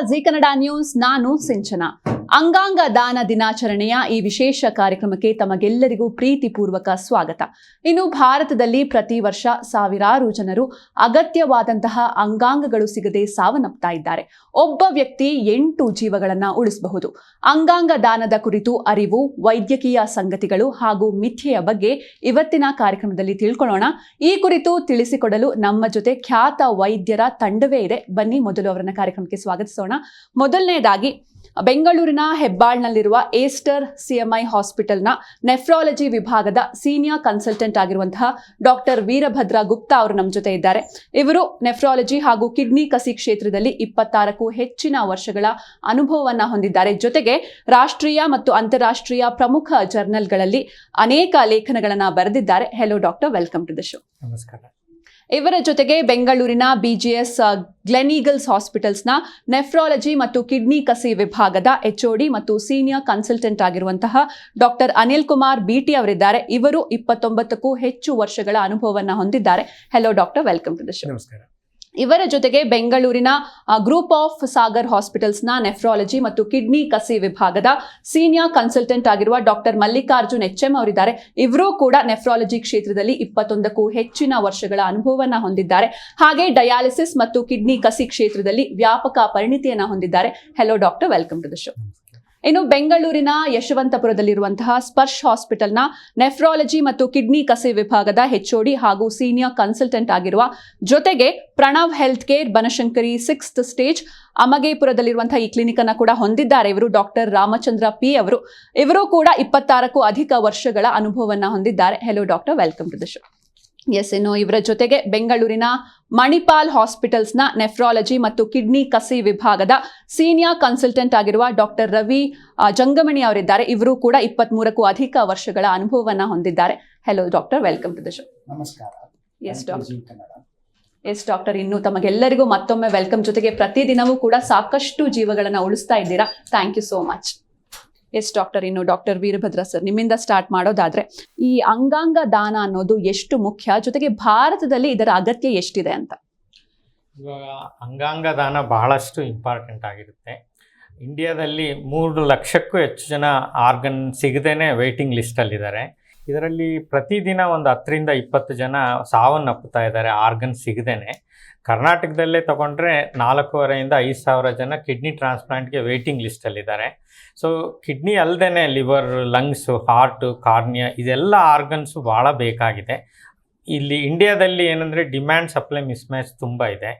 G Kannada news ನಾನು ಸಿಂಚನ. ಅಂಗಾಂಗ ದಾನ ದಿನಾಚರಣೆಯ ಈ ವಿಶೇಷ ಕಾರ್ಯಕ್ರಮಕ್ಕೆ ತಮಗೆಲ್ಲರಿಗೂ ಪ್ರೀತಿಪೂರ್ವಕ ಸ್ವಾಗತ. ಇನ್ನು ಭಾರತದಲ್ಲಿ ಪ್ರತಿ ವರ್ಷ ಸಾವಿರಾರು ಜನರು ಅಗತ್ಯವಾದಂತಹ ಅಂಗಾಂಗಗಳು ಸಿಗದೆ ಸಾವನ್ನಪ್ತಾ ಇದ್ದಾರೆ. ಒಬ್ಬ ವ್ಯಕ್ತಿ ಎಂಟು ಜೀವಗಳನ್ನ ಉಳಿಸಬಹುದು. ಅಂಗಾಂಗ ದಾನದ ಕುರಿತು ಅರಿವು, ವೈದ್ಯಕೀಯ ಸಂಗತಿಗಳು ಹಾಗೂ ಮಿಥ್ಯೆಯ ಬಗ್ಗೆ ಇವತ್ತಿನ ಕಾರ್ಯಕ್ರಮದಲ್ಲಿ ತಿಳ್ಕೊಳ್ಳೋಣ. ಈ ಕುರಿತು ತಿಳಿಸಿಕೊಡಲು ನಮ್ಮ ಜೊತೆ ಖ್ಯಾತ ವೈದ್ಯರ ತಂಡವೇ ಇದೆ. ಬನ್ನಿ, ಮೊದಲು ಅವರನ್ನ ಕಾರ್ಯಕ್ರಮಕ್ಕೆ ಸ್ವಾಗತಿಸೋಣ. ಮೊದಲನೇದಾಗಿ ಬೆಂಗಳೂರಿನ ಹೆಬ್ಬಾಳ್ನಲ್ಲಿರುವ ಏಸ್ಟರ್ ಸಿಎಂಐ ಹಾಸ್ಪಿಟಲ್ನ ನೆಫ್ರಾಲಜಿ ವಿಭಾಗದ ಸೀನಿಯರ್ ಕನ್ಸಲ್ಟೆಂಟ್ ಆಗಿರುವಂತಹ ಡಾಕ್ಟರ್ ವೀರಭದ್ರ ಗುಪ್ತಾ ಅವರು ನಮ್ಮ ಜೊತೆ ಇದ್ದಾರೆ. ಇವರು ನೆಫ್ರಾಲಜಿ ಹಾಗೂ ಕಿಡ್ನಿ ಕಸಿ ಕ್ಷೇತ್ರದಲ್ಲಿ ಇಪ್ಪತ್ತಾರಕ್ಕೂ ಹೆಚ್ಚಿನ ವರ್ಷಗಳ ಅನುಭವವನ್ನ ಹೊಂದಿದ್ದಾರೆ. ಜೊತೆಗೆ ರಾಷ್ಟ್ರೀಯ ಮತ್ತು ಅಂತಾರಾಷ್ಟ್ರೀಯ ಪ್ರಮುಖ ಜರ್ನಲ್ಗಳಲ್ಲಿ ಅನೇಕ ಲೇಖನಗಳನ್ನು ಬರೆದಿದ್ದಾರೆ. Hello doctor welcome to the show ನಮಸ್ಕಾರ. ಇವರ ಜೊತೆಗೆ ಬೆಂಗಳೂರಿನ ಬಿಜಿಎಸ್ ಗ್ಲೆನೀಗಲ್ಸ್ ಹಾಸ್ಪಿಟಲ್ಸ್ನ ನೆಫ್ರಾಲಜಿ ಮತ್ತು ಕಿಡ್ನಿ ಕಸಿ ವಿಭಾಗದ ಎಚ್ಒಡಿ ಮತ್ತು ಸೀನಿಯರ್ ಕನ್ಸಲ್ಟೆಂಟ್ ಆಗಿರುವಂತಹ ಡಾಕ್ಟರ್ ಅನಿಲ್ ಕುಮಾರ್ ಬಿಟಿ ಅವರಿದ್ದಾರೆ. ಇವರು ಇಪ್ಪತ್ತೊಂಬತ್ತಕ್ಕೂ ಹೆಚ್ಚು ವರ್ಷಗಳ ಅನುಭವವನ್ನ ಹೊಂದಿದ್ದಾರೆ. Hello doctor welcome to the show ನಮಸ್ಕಾರ. ಇವರ ಜೊತೆಗೆ ಬೆಂಗಳೂರಿನ ಗ್ರೂಪ್ ಆಫ್ ಸಾಗರ್ ಹಾಸ್ಪಿಟಲ್ಸ್ನ ನೆಫ್ರಾಲಜಿ ಮತ್ತು ಕಿಡ್ನಿ ಕಸಿ ವಿಭಾಗದ ಸೀನಿಯರ್ ಕನ್ಸಲ್ಟೆಂಟ್ ಆಗಿರುವ ಡಾಕ್ಟರ್ ಮಲ್ಲಿಕಾರ್ಜುನ್ ಎಚ್ ಎಂ ಅವರಿದ್ದಾರೆ. ಇವರು ಕೂಡ ನೆಫ್ರಾಲಜಿ ಕ್ಷೇತ್ರದಲ್ಲಿ ಇಪ್ಪತ್ತೊಂದಕ್ಕೂ ಹೆಚ್ಚಿನ ವರ್ಷಗಳ ಅನುಭವವನ್ನು ಹೊಂದಿದ್ದಾರೆ. ಹಾಗೆ ಡಯಾಲಿಸಿಸ್ ಮತ್ತು ಕಿಡ್ನಿ ಕಸಿ ಕ್ಷೇತ್ರದಲ್ಲಿ ವ್ಯಾಪಕ ಪರಿಣಿತಿಯನ್ನ ಹೊಂದಿದ್ದಾರೆ. Hello doctor welcome to the show ಇನ್ನು ಬೆಂಗಳೂರಿನ ಯಶವಂತಪುರದಲ್ಲಿರುವಂತಹ ಸ್ಪರ್ಶ್ ಹಾಸ್ಪಿಟಲ್ನ ನೆಫ್ರಾಲಜಿ ಮತ್ತು ಕಿಡ್ನಿ ಕಸಿ ವಿಭಾಗದ ಹೆಚ್ಒಡಿ ಹಾಗೂ ಸೀನಿಯರ್ ಕನ್ಸಲ್ಟೆಂಟ್ ಆಗಿರುವ ಜೊತೆಗೆ Pranav health care Banashankari sixth stage ಅಮಗೇಪುರದಲ್ಲಿರುವಂತಹ ಈ ಕ್ಲಿನಿಕ್ ಅನ್ನ ಕೂಡ ಹೊಂದಿದ್ದಾರೆ. ಇವರು ಡಾಕ್ಟರ್ ರಾಮಚಂದ್ರ ಪಿ ಅವರು. ಇವರು ಕೂಡ ಇಪ್ಪತ್ತಾರಕ್ಕೂ ಅಧಿಕ ವರ್ಷಗಳ ಅನುಭವವನ್ನ ಹೊಂದಿದ್ದಾರೆ. Hello doctor welcome to the show yes ಇನ್ನು ಇವರ ಜೊತೆಗೆ ಬೆಂಗಳೂರಿನ ಮಣಿಪಾಲ್ ಹಾಸ್ಪಿಟಲ್ಸ್ನ ನೆಫ್ರಾಲಜಿ ಮತ್ತು ಕಿಡ್ನಿ ಕಸಿ ವಿಭಾಗದ ಸೀನಿಯರ್ ಕನ್ಸಲ್ಟೆಂಟ್ ಆಗಿರುವ ಡಾಕ್ಟರ್ ರವಿ ಜಂಗಮಣಿ ಅವರಿದ್ದಾರೆ. ಇವರು ಕೂಡ ಇಪ್ಪತ್ಮೂರಕ್ಕೂ ಅಧಿಕ ವರ್ಷಗಳ ಅನುಭವವನ್ನ ಹೊಂದಿದ್ದಾರೆ. Hello doctor welcome to the show ನಮಸ್ಕಾರ. ಎಸ್ ಡಾಕ್ಟರ್ ಎಸ್ ಡಾಕ್ಟರ್ ಇನ್ನು ತಮಗೆಲ್ಲರಿಗೂ ಮತ್ತೊಮ್ಮೆ ವೆಲ್ಕಮ್ ಜೊತೆಗೆ ಪ್ರತಿದಿನವೂ ಕೂಡ ಸಾಕಷ್ಟು ಜೀವಗಳನ್ನು ಉಳಿಸ್ತಾ ಇದ್ದೀರಾ. Thank you so much yes doctor, ಇನ್ನು ಡಾಕ್ಟರ್ ವೀರಭದ್ರ ಸರ್, ನಿಮ್ಮಿಂದ ಸ್ಟಾರ್ಟ್ ಮಾಡೋದಾದ್ರೆ ಈ ಅಂಗಾಂಗ ದಾನ ಅನ್ನೋದು ಎಷ್ಟು ಮುಖ್ಯ? ಜೊತೆಗೆ ಭಾರತದಲ್ಲಿ ಇದರ ಅಗತ್ಯ ಎಷ್ಟಿದೆ ಅಂತ? ಇವಾಗ ಅಂಗಾಂಗ ದಾನ ಬಹಳಷ್ಟು ಇಂಪಾರ್ಟೆಂಟ್ ಆಗಿರುತ್ತೆ. ಇಂಡಿಯಾದಲ್ಲಿ ಮೂರು ಲಕ್ಷಕ್ಕೂ ಹೆಚ್ಚು ಜನ ಆರ್ಗನ್ ಸಿಗದೇನೆ ವೇಟಿಂಗ್ ಲಿಸ್ಟಲ್ಲಿದ್ದಾರೆ ಇದರಲ್ಲಿ ಪ್ರತಿದಿನ ಒಂದು ಹತ್ತರಿಂದ ಇಪ್ಪತ್ತು ಜನ ಸಾವನ್ನಪ್ಪುತ್ತಾ ಇದ್ದಾರೆ ಆರ್ಗನ್ ಸಿಗದೇನೆ. ಕರ್ನಾಟಕದಲ್ಲೇ ತಗೊಂಡ್ರೆ ನಾಲ್ಕೂವರೆಯಿಂದ ಐದು ಸಾವಿರ ಜನ ಕಿಡ್ನಿ ಟ್ರಾನ್ಸ್ಪ್ಲಾಂಟ್ಗೆ ವೇಟಿಂಗ್ ಲಿಸ್ಟಲ್ಲಿದ್ದಾರೆ ಸೊ ಕಿಡ್ನಿ ಅಲ್ಲದೇ ಲಿವರ್ ಲಂಗ್ಸು ಹಾರ್ಟು ಕಾರ್ನಿಯಾ ಇದೆಲ್ಲ ಆರ್ಗನ್ಸು ಭಾಳ ಬೇಕಾಗಿದೆ. ಇಲ್ಲಿ ಇಂಡಿಯಾದಲ್ಲಿ ಏನಂದರೆ ಡಿಮ್ಯಾಂಡ್ ಸಪ್ಲೈ ಮಿಸ್ಮ್ಯಾಚ್ ತುಂಬ ಇದೆ.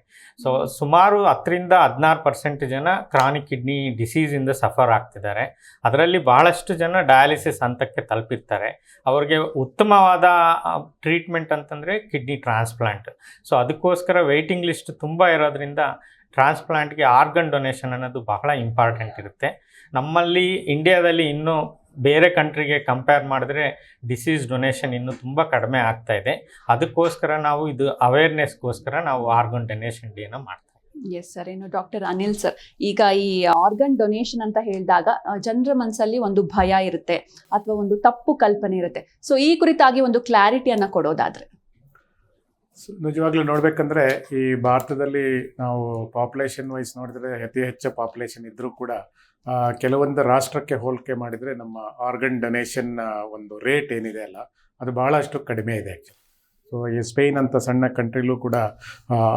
ಸೊ ಸುಮಾರು ಹತ್ತರಿಂದ ಹದಿನಾರು ಪರ್ಸೆಂಟ್ ಜನ ಕ್ರಾನಿಕ್ ಕಿಡ್ನಿ ಡಿಸೀಸಿಂದ ಸಫರ್ ಆಗ್ತಿದ್ದಾರೆ. ಅದರಲ್ಲಿ ಬಹಳಷ್ಟು ಜನ ಡಯಾಲಿಸಿಸ್ ಹಂತಕ್ಕೆ ತಲುಪಿರ್ತಾರೆ. ಅವ್ರಿಗೆ ಉತ್ತಮವಾದ ಟ್ರೀಟ್ಮೆಂಟ್ ಅಂತಂದರೆ ಕಿಡ್ನಿ ಟ್ರಾನ್ಸ್ಪ್ಲಾಂಟ್ ಸೊ ಅದಕ್ಕೋಸ್ಕರ ವೆಯ್ಟಿಂಗ್ ಲಿಸ್ಟ್ ತುಂಬ ಇರೋದ್ರಿಂದ ಟ್ರಾನ್ಸ್ಪ್ಲಾಂಟ್ಗೆ ಆರ್ಗನ್ ಡೊನೇಷನ್ ಅನ್ನೋದು ಬಹಳ ಇಂಪಾರ್ಟೆಂಟ್ ಇರುತ್ತೆ. ನಮ್ಮಲ್ಲಿ ಇಂಡಿಯಾದಲ್ಲಿ ಇನ್ನೂ ಬೇರೆ ಕಂಟ್ರಿಗೆ ಕಂಪೇರ್ ಮಾಡಿದ್ರೆ ಡಿಸೀಸ್ ಡೊನೇಷನ್ ಇನ್ನೂ ತುಂಬ ಕಡಿಮೆ ಆಗ್ತಾ ಇದೆ. ಅದಕ್ಕೋಸ್ಕರ ನಾವು ಇದು ಅವೇರ್ನೆಸ್ಗೋಸ್ಕರ ನಾವು ಆರ್ಗನ್ ಡೊನೇಷನ್ ಡೇನ ಮಾಡ್ತೀವಿ ಎಸ್ ಸರ್ ಏನು ಡಾಕ್ಟರ್ ಅನಿಲ್ ಸರ್ ಈಗ ಈ ಆರ್ಗನ್ ಡೊನೇಷನ್ ಅಂತ ಹೇಳಿದಾಗ ಜನರ ಮನಸ್ಸಲ್ಲಿ ಒಂದು ಭಯ ಇರುತ್ತೆ, ಅಥವಾ ಒಂದು ತಪ್ಪು ಕಲ್ಪನೆ ಇರುತ್ತೆ. ಸೊ ಈ ಕುರಿತಾಗಿ ಒಂದು ಕ್ಲಾರಿಟಿಯನ್ನು ಕೊಡೋದಾದ್ರೆ. ನಿಜವಾಗ್ಲೂ ನೋಡ್ಬೇಕಂದ್ರೆ ಈ ಭಾರತದಲ್ಲಿ ನಾವು ಪಾಪ್ಯುಲೇಷನ್ ವೈಸ್ ನೋಡಿದ್ರೆ ಅತಿ ಹೆಚ್ಚು ಪಾಪ್ಯುಲೇಷನ್ ಇದ್ರೂ ಕೂಡ ಕೆಲವೊಂದು ರಾಷ್ಟ್ರಕ್ಕೆ ಹೋಲಿಕೆ ಮಾಡಿದರೆ ನಮ್ಮ ಆರ್ಗನ್ ಡೊನೇಷನ್ ಒಂದು ರೇಟ್ ಏನಿದೆ ಅಲ್ಲ, ಅದು ಬಹಳಷ್ಟು ಕಡಿಮೆ ಇದೆ ಆ್ಯಕ್ಚುಲಿ ಸೊ ಈ ಸ್ಪೇನ್ ಅಂತ ಸಣ್ಣ ಕಂಟ್ರಿಲೂ ಕೂಡ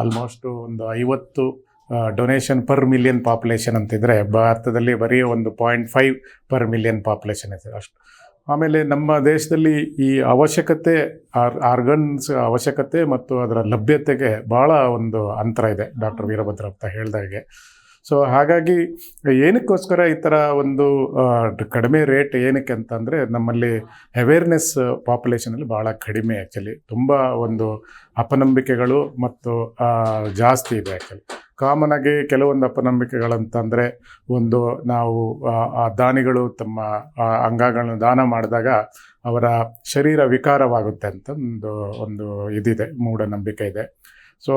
ಆಲ್ಮೋಸ್ಟ್ ಒಂದು ಐವತ್ತು ಡೊನೇಷನ್ ಪರ್ ಮಿಲಿಯನ್ ಪಾಪ್ಯುಲೇಷನ್ ಅಂತಿದ್ರೆ ಭಾರತದಲ್ಲಿ ಬರೀ ಒಂದು point five per million population ಇದೆ ಅಷ್ಟು. ಆಮೇಲೆ ನಮ್ಮ ದೇಶದಲ್ಲಿ ಈ ಅವಶ್ಯಕತೆ, ಆರ್, ಆರ್ಗನ್ಸ್ ಅವಶ್ಯಕತೆ ಮತ್ತು ಅದರ ಲಭ್ಯತೆಗೆ ಭಾಳ ಒಂದು ಅಂತರ ಇದೆ ಡಾಕ್ಟರ್ ವೀರಭದ್ರಪ್ಪ ಅಂತ ಹೇಳ್ದಾಗೆ. ಸೊ ಹಾಗಾಗಿ ಏನಕ್ಕೋಸ್ಕರ ಈ ಥರ ಒಂದು ಕಡಿಮೆ ರೇಟ್ ಏನಕ್ಕೆ ಅಂತಂದರೆ ನಮ್ಮಲ್ಲಿ ಅವೇರ್ನೆಸ್ ಪಾಪ್ಯುಲೇಷನಲ್ಲಿ ಭಾಳ ಕಡಿಮೆ ಆ್ಯಕ್ಚುಲಿ ತುಂಬ ಒಂದು ಅಪನಂಬಿಕೆಗಳು ಮತ್ತು ಜಾಸ್ತಿ ಇದೆ ಆ್ಯಕ್ಚುಲಿ ಕಾಮನ್ ಆಗಿ ಕೆಲವೊಂದು ಅಪನಂಬಿಕೆಗಳಂತಂದರೆ ಒಂದು ನಾವು ಆ, ದಾನಿಗಳು ತಮ್ಮ ಅಂಗಗಳನ್ನು ದಾನ ಮಾಡಿದಾಗ ಅವರ ಶರೀರ ವಿಕಾರವಾಗುತ್ತೆ ಅಂತ ಒಂದು ಒಂದು ಇದಿದೆ ಮೂಢನಂಬಿಕೆ ಇದೆ. ಸೊ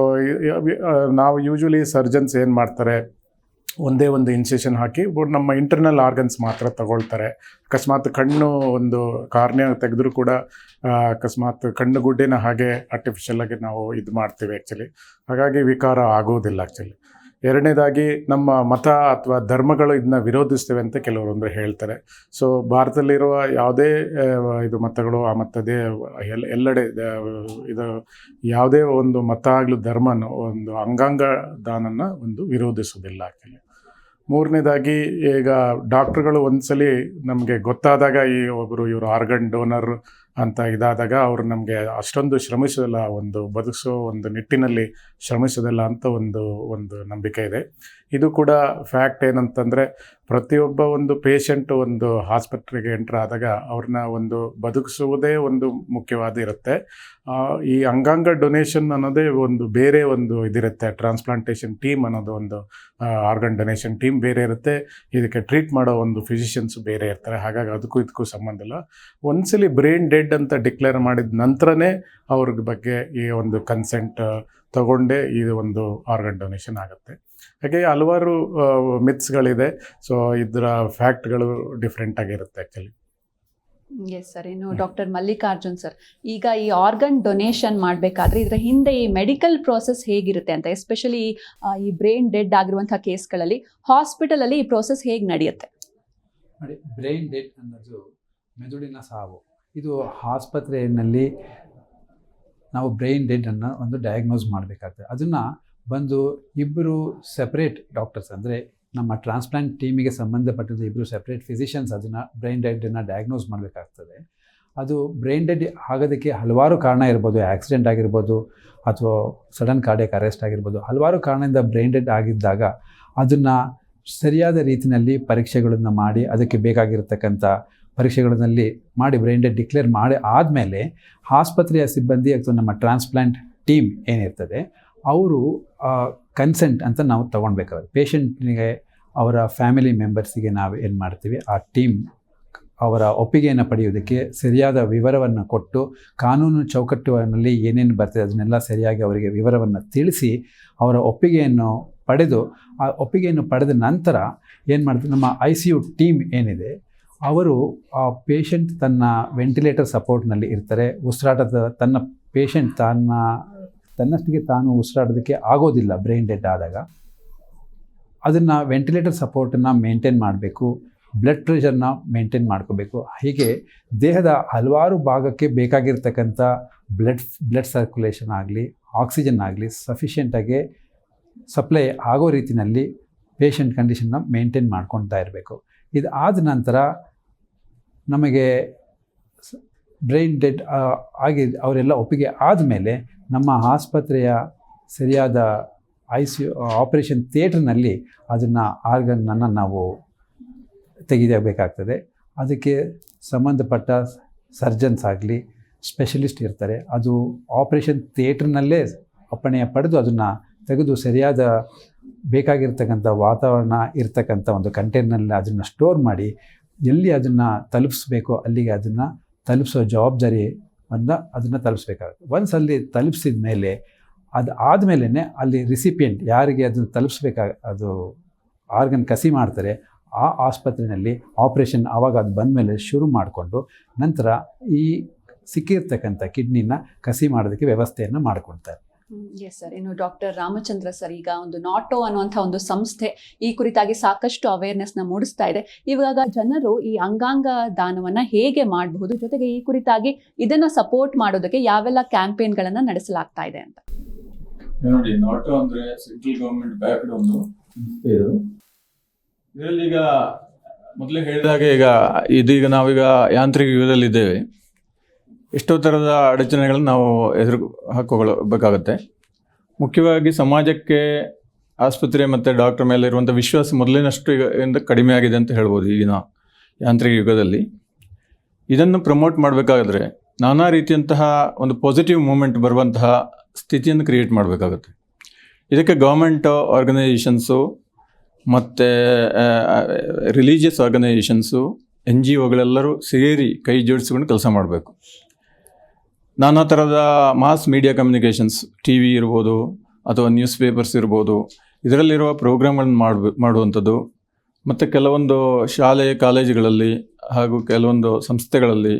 ನಾವು ಯೂಶ್ವಲಿ ಸರ್ಜನ್ಸ್ ಏನು ಮಾಡ್ತಾರೆ ಒಂದೇ ಒಂದು ಇನ್ಸೆಷನ್ ಹಾಕಿ ನಮ್ಮ ಇಂಟರ್ನಲ್ ಆರ್ಗನ್ಸ್ ಮಾತ್ರ ತಗೊಳ್ತಾರೆ. ಅಕಸ್ಮಾತ್ ಕಣ್ಣು ಒಂದು ಕಾರ್ನೆ ತೆಗೆದ್ರೂ ಕೂಡ ಅಕಸ್ಮಾತ್ ಕಣ್ಣು ಗುಡ್ಡಿನ ಹಾಗೆ ಆರ್ಟಿಫಿಷಿಯಲ್ ಆಗಿ ನಾವು ಇದು ಮಾಡ್ತೀವಿ ಆ್ಯಕ್ಚುಲಿ ಹಾಗಾಗಿ ವಿಕಾರ ಆಗೋದಿಲ್ಲ ಆ್ಯಕ್ಚುಲಿ ಎರಡನೇದಾಗಿ ನಮ್ಮ ಮತ ಅಥವಾ ಧರ್ಮಗಳು ಇದನ್ನ ವಿರೋಧಿಸ್ತೇವೆ ಅಂತ ಕೆಲವರು ಅಂದರೆ ಹೇಳ್ತಾರೆ. ಸೊ ಭಾರತದಲ್ಲಿರುವ ಯಾವುದೇ ಇದು ಮತಗಳು, ಆ ಮತದೇ ಎಲ್ಲ ಎಲ್ಲೆಡೆ ಇದು ಯಾವುದೇ ಒಂದು ಮತ ಆಗಲಿ ಧರ್ಮನ ಒಂದು ಅಂಗಾಂಗ ದಾನನ್ನು ಒಂದು ವಿರೋಧಿಸೋದಿಲ್ಲ ಆ್ಯಕ್ಚುಲಿ ಮೂರನೇದಾಗಿ ಈಗ ಡಾಕ್ಟ್ರುಗಳು ಒಂದ್ಸಲಿ ನಮಗೆ ಗೊತ್ತಾದಾಗ ಈ ಒಬ್ಬರು ಇವರು ಆರ್ಗನ್ ಡೋನರ್ ಅಂತ ಇದಾದಾಗ ಅವರು ನಮಗೆ ಅಷ್ಟೊಂದು ಶ್ರಮಿಸೋದಿಲ್ಲ, ಒಂದು ಬದುಕಿಸೋ ಒಂದು ನಿಟ್ಟಿನಲ್ಲಿ ಶ್ರಮಿಸೋದಿಲ್ಲ ಅಂತ ಒಂದು ಒಂದು ನಂಬಿಕೆ ಇದೆ. ಇದು ಕೂಡ ಫ್ಯಾಕ್ಟ್ ಏನಂತಂದರೆ, ಪ್ರತಿಯೊಬ್ಬ ಒಂದು ಪೇಷಂಟ್ ಒಂದು ಆಸ್ಪತ್ರೆಗೆ ಎಂಟ್ರ್ ಆದಾಗ ಅವ್ರನ್ನ ಒಂದು ಬದುಕಿಸುವುದೇ ಒಂದು ಮುಖ್ಯವಾದ ಇರುತ್ತೆ. ಈ ಅಂಗಾಂಗ ಡೊನೇಷನ್ ಅನ್ನೋದೇ ಒಂದು ಬೇರೆ ಒಂದು ಇದಿರುತ್ತೆ. ಟ್ರಾನ್ಸ್ಪ್ಲಾಂಟೇಷನ್ ಟೀಮ್ ಅನ್ನೋದು ಒಂದು ಆರ್ಗನ್ ಡೊನೇಷನ್ ಟೀಮ್ ಬೇರೆ ಇರುತ್ತೆ. ಇದಕ್ಕೆ ಟ್ರೀಟ್ ಮಾಡೋ ಒಂದು ಫಿಸಿಷಿಯನ್ಸ್ ಬೇರೆ ಇರ್ತಾರೆ. ಹಾಗಾಗಿ ಅದಕ್ಕೂ ಇದಕ್ಕೂ ಸಂಬಂಧ ಇಲ್ಲ. ಒಂದ್ಸಲಿ ಬ್ರೈನ್ ಡೆಡ್ ಅಂತ ಡಿಕ್ಲೇರ್ ಮಾಡಿದ ನಂತರನೇ ಅವ್ರ ಬಗ್ಗೆ ಈ ಒಂದು ಕನ್ಸೆಂಟ್ ತಗೊಂಡೇ ಇದು ಒಂದು ಆರ್ಗನ್ ಡೊನೇಷನ್ ಆಗುತ್ತೆ. ಹಾಗೆ ಹಲವಾರು ಮಿತ್ಸ್ಗಳಿದೆ ಸೊ ಇದರ ಫ್ಯಾಕ್ಟ್ಗಳು ಡಿಫ್ರೆಂಟ್ ಆಗಿರುತ್ತೆ ಆ್ಯಕ್ಚುಲಿ ಎಸ್ ಸರ್ ಇನ್ನು ಡಾಕ್ಟರ್ ಮಲ್ಲಿಕಾರ್ಜುನ್ ಸರ್ ಈಗ ಈ ಆರ್ಗನ್ ಡೊನೇಷನ್ ಮಾಡಬೇಕಾದ್ರೆ ಇದರ ಹಿಂದೆ ಈ ಮೆಡಿಕಲ್ ಪ್ರೋಸೆಸ್ ಹೇಗಿರುತ್ತೆ ಅಂತ ಎಸ್ಪೆಷಲಿ ಈ ಬ್ರೈನ್ ಡೆಡ್ ಆಗಿರುವಂತಹ ಕೇಸ್ಗಳಲ್ಲಿ ಹಾಸ್ಪಿಟಲಲ್ಲಿ ಈ ಪ್ರೋಸೆಸ್ ಹೇಗೆ ನಡೆಯುತ್ತೆ? ನೋಡಿ ಬ್ರೈನ್ ಡೆಡ್ ಅನ್ನೋದು ಮೆದುಳಿನ ಸಾವು. ಇದು ಆಸ್ಪತ್ರೆಯಲ್ಲಿ ನಾವು ಬ್ರೈನ್ ಡೆಡ್ ಅನ್ನು ಒಂದು ಡಯಾಗ್ನೋಸ್ ಮಾಡಬೇಕಾಗ್ತದೆ. ಅದನ್ನು ಬಂದು ಇಬ್ಬರು ಸಪ್ರೇಟ್ ಡಾಕ್ಟರ್ಸ್ ಅಂದರೆ ನಮ್ಮ ಟ್ರಾನ್ಸ್ಪ್ಲಾಂಟ್ ಟೀಮಿಗೆ ಸಂಬಂಧಪಟ್ಟಂಥ ಇಬ್ಬರು ಸಪ್ರೇಟ್ ಫಿಸಿಷಿಯನ್ಸ್ ಅದನ್ನು ಬ್ರೈನ್ ಡೆಡ್ಡನ್ನು ಡಯಾಗ್ನೋಸ್ ಮಾಡಬೇಕಾಗ್ತದೆ. ಅದು ಬ್ರೈನ್ ಡೆಡ್ ಆಗೋದಕ್ಕೆ ಹಲವಾರು ಕಾರಣ ಇರ್ಬೋದು ಆಕ್ಸಿಡೆಂಟ್ ಆಗಿರ್ಬೋದು ಅಥವಾ ಸಡನ್ ಕಾರ್ಡಿಯಕ್ ಅರೆಸ್ಟ್ ಆಗಿರ್ಬೋದು. ಹಲವಾರು ಕಾರಣದಿಂದ ಬ್ರೈನ್ ಡೆಡ್ ಆಗಿದ್ದಾಗ ಅದನ್ನು ಸರಿಯಾದ ರೀತಿಯಲ್ಲಿ ಪರೀಕ್ಷೆಗಳನ್ನು ಮಾಡಿ ಅದಕ್ಕೆ ಬೇಕಾಗಿರತಕ್ಕಂಥ ಪರೀಕ್ಷೆಗಳಲ್ಲಿ ಮಾಡಿ ಬ್ರೈನ್ ಡೆಡ್ ಡಿಕ್ಲೇರ್ ಮಾಡಿ ಆದಮೇಲೆ ಆಸ್ಪತ್ರೆಯ ಸಿಬ್ಬಂದಿ ಅಥವಾ ನಮ್ಮ ಟ್ರಾನ್ಸ್ಪ್ಲಾಂಟ್ ಟೀಮ್ ಏನಿರ್ತದೆ ಅವರು ಕನ್ಸೆಂಟ್ ಅಂತ ನಾವು ತೊಗೊಳ್ಬೇಕಾಗುತ್ತೆ ಪೇಷಂಟ್ನಿಗೆ ಅವರ ಫ್ಯಾಮಿಲಿ ಮೆಂಬರ್ಸಿಗೆ ನಾವು ಏನು ಮಾಡ್ತೀವಿ, ಆ ಟೀಮ್ ಅವರ ಒಪ್ಪಿಗೆಯನ್ನು ಪಡೆಯೋದಕ್ಕೆ ಸರಿಯಾದ ವಿವರವನ್ನು ಕೊಟ್ಟು, ಕಾನೂನು ಚೌಕಟ್ಟಿನಲ್ಲಿ ಏನೇನು ಬರ್ತದೆ ಅದನ್ನೆಲ್ಲ ಸರಿಯಾಗಿ ಅವರಿಗೆ ವಿವರವನ್ನು ತಿಳಿಸಿ, ಅವರ ಒಪ್ಪಿಗೆಯನ್ನು ಪಡೆದು, ಆ ಒಪ್ಪಿಗೆಯನ್ನು ಪಡೆದ ನಂತರ ಏನು ಮಾಡ್ತೀವಿ ನಮ್ಮ ಐ ಸಿ ಯು ಟೀಮ್ ಏನಿದೆ, ಅವರು ಆ ಪೇಷಂಟ್ ತನ್ನ ವೆಂಟಿಲೇಟರ್ ಸಪೋರ್ಟ್ನಲ್ಲಿ ಇರ್ತಾರೆ, ಉಸಿರಾಟದ ತನ್ನ ಪೇಷಂಟ್ ತನ್ನ ತನ್ನಷ್ಟಿಗೆ ತಾನು ಉಸಿರಾಡೋದಕ್ಕೆ ಆಗೋದಿಲ್ಲ ಬ್ರೈನ್ ಡೆಡ್ ಆದಾಗ. ಅದನ್ನು ವೆಂಟಿಲೇಟರ್ ಸಪೋರ್ಟನ್ನು ಮೇಂಟೈನ್ ಮಾಡಬೇಕು ಬ್ಲಡ್ ಪ್ರೆಷರ್ನ ಮೇಂಟೈನ್ ಮಾಡ್ಕೋಬೇಕು. ಹೀಗೆ ದೇಹದ ಹಲವಾರು ಭಾಗಕ್ಕೆ ಬೇಕಾಗಿರ್ತಕ್ಕಂಥ ಬ್ಲಡ್ ಬ್ಲಡ್ ಸರ್ಕ್ಯುಲೇಷನ್ ಆಗಲಿ ಆಕ್ಸಿಜನ್ ಆಗಲಿ ಸಫಿಷಿಯೆಂಟಾಗಿ ಸಪ್ಲೈ ಆಗೋ ರೀತಿಯಲ್ಲಿ ಪೇಷಂಟ್ ಕಂಡೀಷನ್ನ ಮೇಂಟೈನ್ ಮಾಡ್ಕೊತಾ ಇರಬೇಕು. ಇದು ಆದ ನಂತರ ನಮಗೆ ಬ್ರೈನ್ ಡೆಡ್ ಆಗಿ ಅವರೆಲ್ಲ ಒಪ್ಪಿಗೆ ಆದಮೇಲೆ ನಮ್ಮ ಆಸ್ಪತ್ರೆಯ ಸರಿಯಾದ ಐ ಸಿ ಆಪರೇಷನ್ ಥಿಯೇಟ್ರ್ನಲ್ಲಿ ಅದನ್ನು ಆರ್ಗನ್ನನ್ನು ನಾವು ತೆಗಿಬೇಕಾಗ್ತದೆ ಅದಕ್ಕೆ ಸಂಬಂಧಪಟ್ಟ ಸರ್ಜನ್ಸ್ ಆಗಲಿ, ಸ್ಪೆಷಲಿಸ್ಟ್ ಇರ್ತಾರೆ. ಅದು ಆಪರೇಷನ್ ಥಿಯೇಟ್ರ್ನಲ್ಲೇ ಅಪ್ಪಣೆಯ ಪಡೆದು ಅದನ್ನು ತೆಗೆದು ಸರಿಯಾದ ಬೇಕಾಗಿರ್ತಕ್ಕಂಥ ವಾತಾವರಣ ಇರ್ತಕ್ಕಂಥ ಒಂದು ಕಂಟೈನರ್ನಲ್ಲಿ ಅದನ್ನು ಸ್ಟೋರ್ ಮಾಡಿ, ಎಲ್ಲಿ ಅದನ್ನು ತಲುಪಿಸ್ಬೇಕೋ, ಅಲ್ಲಿಗೆ ಅದನ್ನು ತಲುಪಿಸೋ ಜವಾಬ್ದಾರಿ ಒಂದು ಅದನ್ನು ತಲುಪಿಸ್ಬೇಕಾಗುತ್ತೆ. ಒನ್ಸ್ ಅಲ್ಲಿ ತಲುಪಿಸಿದ ಮೇಲೆ ಅದು ಆದಮೇಲೆ ಅಲ್ಲಿ ರಿಸಿಪಿಯೆಂಟ್ ಯಾರಿಗೆ ಅದನ್ನು ತಲುಪಿಸ್ಬೇಕಾಗ ಅದು ಆರ್ಗನ್ ಕಸಿ ಮಾಡ್ತಾರೆ, ಆ ಆಸ್ಪತ್ರೆಯಲ್ಲಿ ಆಪ್ರೇಷನ್ ಆವಾಗ ಅದು ಬಂದ ಮೇಲೆ ಶುರು ಮಾಡಿಕೊಂಡು ನಂತರ ಈ ಸಿಕ್ಕಿರ್ತಕ್ಕಂಥ ಕಿಡ್ನಿನ ಕಸಿ ಮಾಡೋದಕ್ಕೆ ವ್ಯವಸ್ಥೆಯನ್ನು ಮಾಡಿಕೊಡ್ತಾರೆ. ಎಸ್ ಸರ್ ಇನ್ನು ಡಾಕ್ಟರ್ ರಾಮಚಂದ್ರ ಸರ್ ಈಗ ಒಂದು ನಾಟೋ ಅನ್ನುವಂಥ ಒಂದು ಸಂಸ್ಥೆ ಈ ಕುರಿತಾಗಿ ಸಾಕಷ್ಟು ಅವೇರ್ನೆಸ್ನ ಮೂಡಿಸ್ತಾ ಇದೆ. ಇವಾಗ ಜನರು ಈ ಅಂಗಾಂಗ ದಾನವನ್ನ ಹೇಗೆ ಮಾಡಬಹುದು? ಜೊತೆಗೆ ಈ ಕುರಿತಾಗಿ ಇದನ್ನ ಸಪೋರ್ಟ್ ಮಾಡೋದಕ್ಕೆ ಯಾವೆಲ್ಲ ಕ್ಯಾಂಪೇನ್ಗಳನ್ನ ನಡೆಸಲಾಗ್ತಾ ಇದೆ ಅಂತ. ನೋಡಿ, ನಾಟೋ ಅಂದ್ರೆ ಸೆಂಟ್ರಲ್ ಗವರ್ಮೆಂಟ್ ಬ್ಯಾಕ್ಡ್ ಒಂದು ಇದು. ಇದರಲ್ಲಿ ಈಗ ಮೊದಲೇ ಹೇಳಿದಾಗೆ ಈಗ ಇದೀಗ ನಾವೀಗ ಯಾಂತ್ರಿಕ ಯುಗದಲ್ಲಿ ಇದ್ದೇವೆ ಎಷ್ಟೋ ಥರದ ಅಡಚಣೆಗಳನ್ನು ನಾವು ಎದುರು ಹಾಕೋಬೇಕಾಗತ್ತೆ ಮುಖ್ಯವಾಗಿ ಸಮಾಜಕ್ಕೆ ಆಸ್ಪತ್ರೆ ಮತ್ತು ಡಾಕ್ಟರ್ ಮೇಲೆ ಇರುವಂಥ ವಿಶ್ವಾಸ ಮೊದಲಿನಷ್ಟು ಇಂದ ಕಡಿಮೆ ಆಗಿದೆ ಅಂತ ಹೇಳ್ಬೋದು ಈಗಿನ ಯಾಂತ್ರಿಕ ಯುಗದಲ್ಲಿ. ಇದನ್ನು ಪ್ರಮೋಟ್ ಮಾಡಬೇಕಾದ್ರೆ ನಾನಾ ರೀತಿಯಂತಹ ಒಂದು ಪಾಸಿಟಿವ್ ಮೂಮೆಂಟ್ ಬರುವಂತಹ ಸ್ಥಿತಿಯನ್ನು ಕ್ರಿಯೇಟ್ ಮಾಡಬೇಕಾಗುತ್ತೆ. ಇದಕ್ಕೆ ಗೌರ್ಮೆಂಟ್ ಆರ್ಗನೈಸೇಷನ್ಸು ಮತ್ತು ರಿಲೀಜಿಯಸ್ ಆರ್ಗನೈಸೇಷನ್ಸು ಎನ್ ಜಿ ಒಗಳೆಲ್ಲರೂ ಸೇರಿ ಕೈ ಜೋಡಿಸ್ಕೊಂಡು ಕೆಲಸ ಮಾಡಬೇಕು. ನಾನಾ ಥರದ mass media communications T V ಇರ್ಬೋದು ಅಥವಾ ನ್ಯೂಸ್ ಪೇಪರ್ಸ್ ಇರ್ಬೋದು, ಇದರಲ್ಲಿರುವ ಪ್ರೋಗ್ರಾಮ್ಗಳನ್ನು ಮಾಡಬೇಕು ಮಾಡುವಂಥದ್ದು. ಮತ್ತು ಕೆಲವೊಂದು ಶಾಲೆ, ಕಾಲೇಜುಗಳಲ್ಲಿ ಹಾಗೂ ಕೆಲವೊಂದು ಸಂಸ್ಥೆಗಳಲ್ಲಿ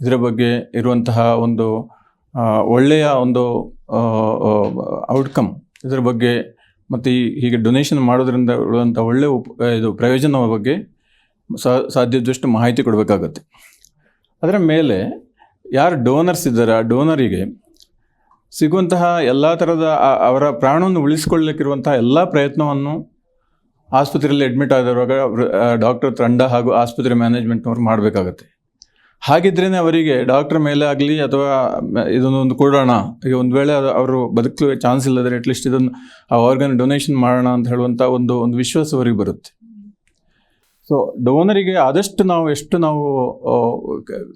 ಇದರ ಬಗ್ಗೆ ಇರುವಂತಹ ಒಂದು ಒಳ್ಳೆಯ ಒಂದು ಔಟ್ಕಮ್ ಇದರ ಬಗ್ಗೆ ಮತ್ತು ಈ, ಹೀಗೆ ಡೊನೇಷನ್ ಮಾಡೋದ್ರಿಂದ ಇರುವಂಥ ಒಳ್ಳೆಯ ಉಪ, ಇದು ಪ್ರಯೋಜನದ ಬಗ್ಗೆ ಸಾಧ್ಯದಷ್ಟು ಮಾಹಿತಿ ಕೊಡಬೇಕಾಗತ್ತೆ. ಅದರ ಮೇಲೆ ಯಾರು ಡೋನರ್ಸ್ ಇದ್ದಾರೆ? ಆ ಡೋನರಿಗೆ ಸಿಗುವಂತಹ ಎಲ್ಲ ಥರದ ಅವರ ಪ್ರಾಣವನ್ನು ಉಳಿಸಿಕೊಳ್ಳಲಿಕ್ಕಿರುವಂತಹ ಎಲ್ಲ ಪ್ರಯತ್ನವನ್ನು ಆಸ್ಪತ್ರೆಯಲ್ಲಿ ಅಡ್ಮಿಟ್ ಆದವಾಗ ಡಾಕ್ಟರ್ ತಂಡ ಹಾಗೂ ಆಸ್ಪತ್ರೆ ಮ್ಯಾನೇಜ್ಮೆಂಟ್ನವ್ರು ಮಾಡಬೇಕಾಗತ್ತೆ. ಹಾಗಿದ್ರೇ ಅವರಿಗೆ ಡಾಕ್ಟರ್ ಮೇಲೆ ಆಗಲಿ ಅಥವಾ ಇದೊಂದು ಒಂದು ಕೊಡೋಣ, ಈಗ ಒಂದು ವೇಳೆ ಅವರು ಬದುಕಲು ಚಾನ್ಸ್ ಇಲ್ಲದ್ರೆ ಅಟ್ಲೀಸ್ಟ್ ಇದನ್ನು, ಆ ಆರ್ಗನ್ ಡೊನೇಷನ್ ಮಾಡೋಣ ಅಂತ ಹೇಳುವಂಥ ಒಂದು ಒಂದು ವಿಶ್ವಾಸ ಅವರಿಗೆ ಬರುತ್ತೆ. ಸೊ ಡೋನರಿಗೆ ಆದಷ್ಟು ನಾವು ಎಷ್ಟು ನಾವು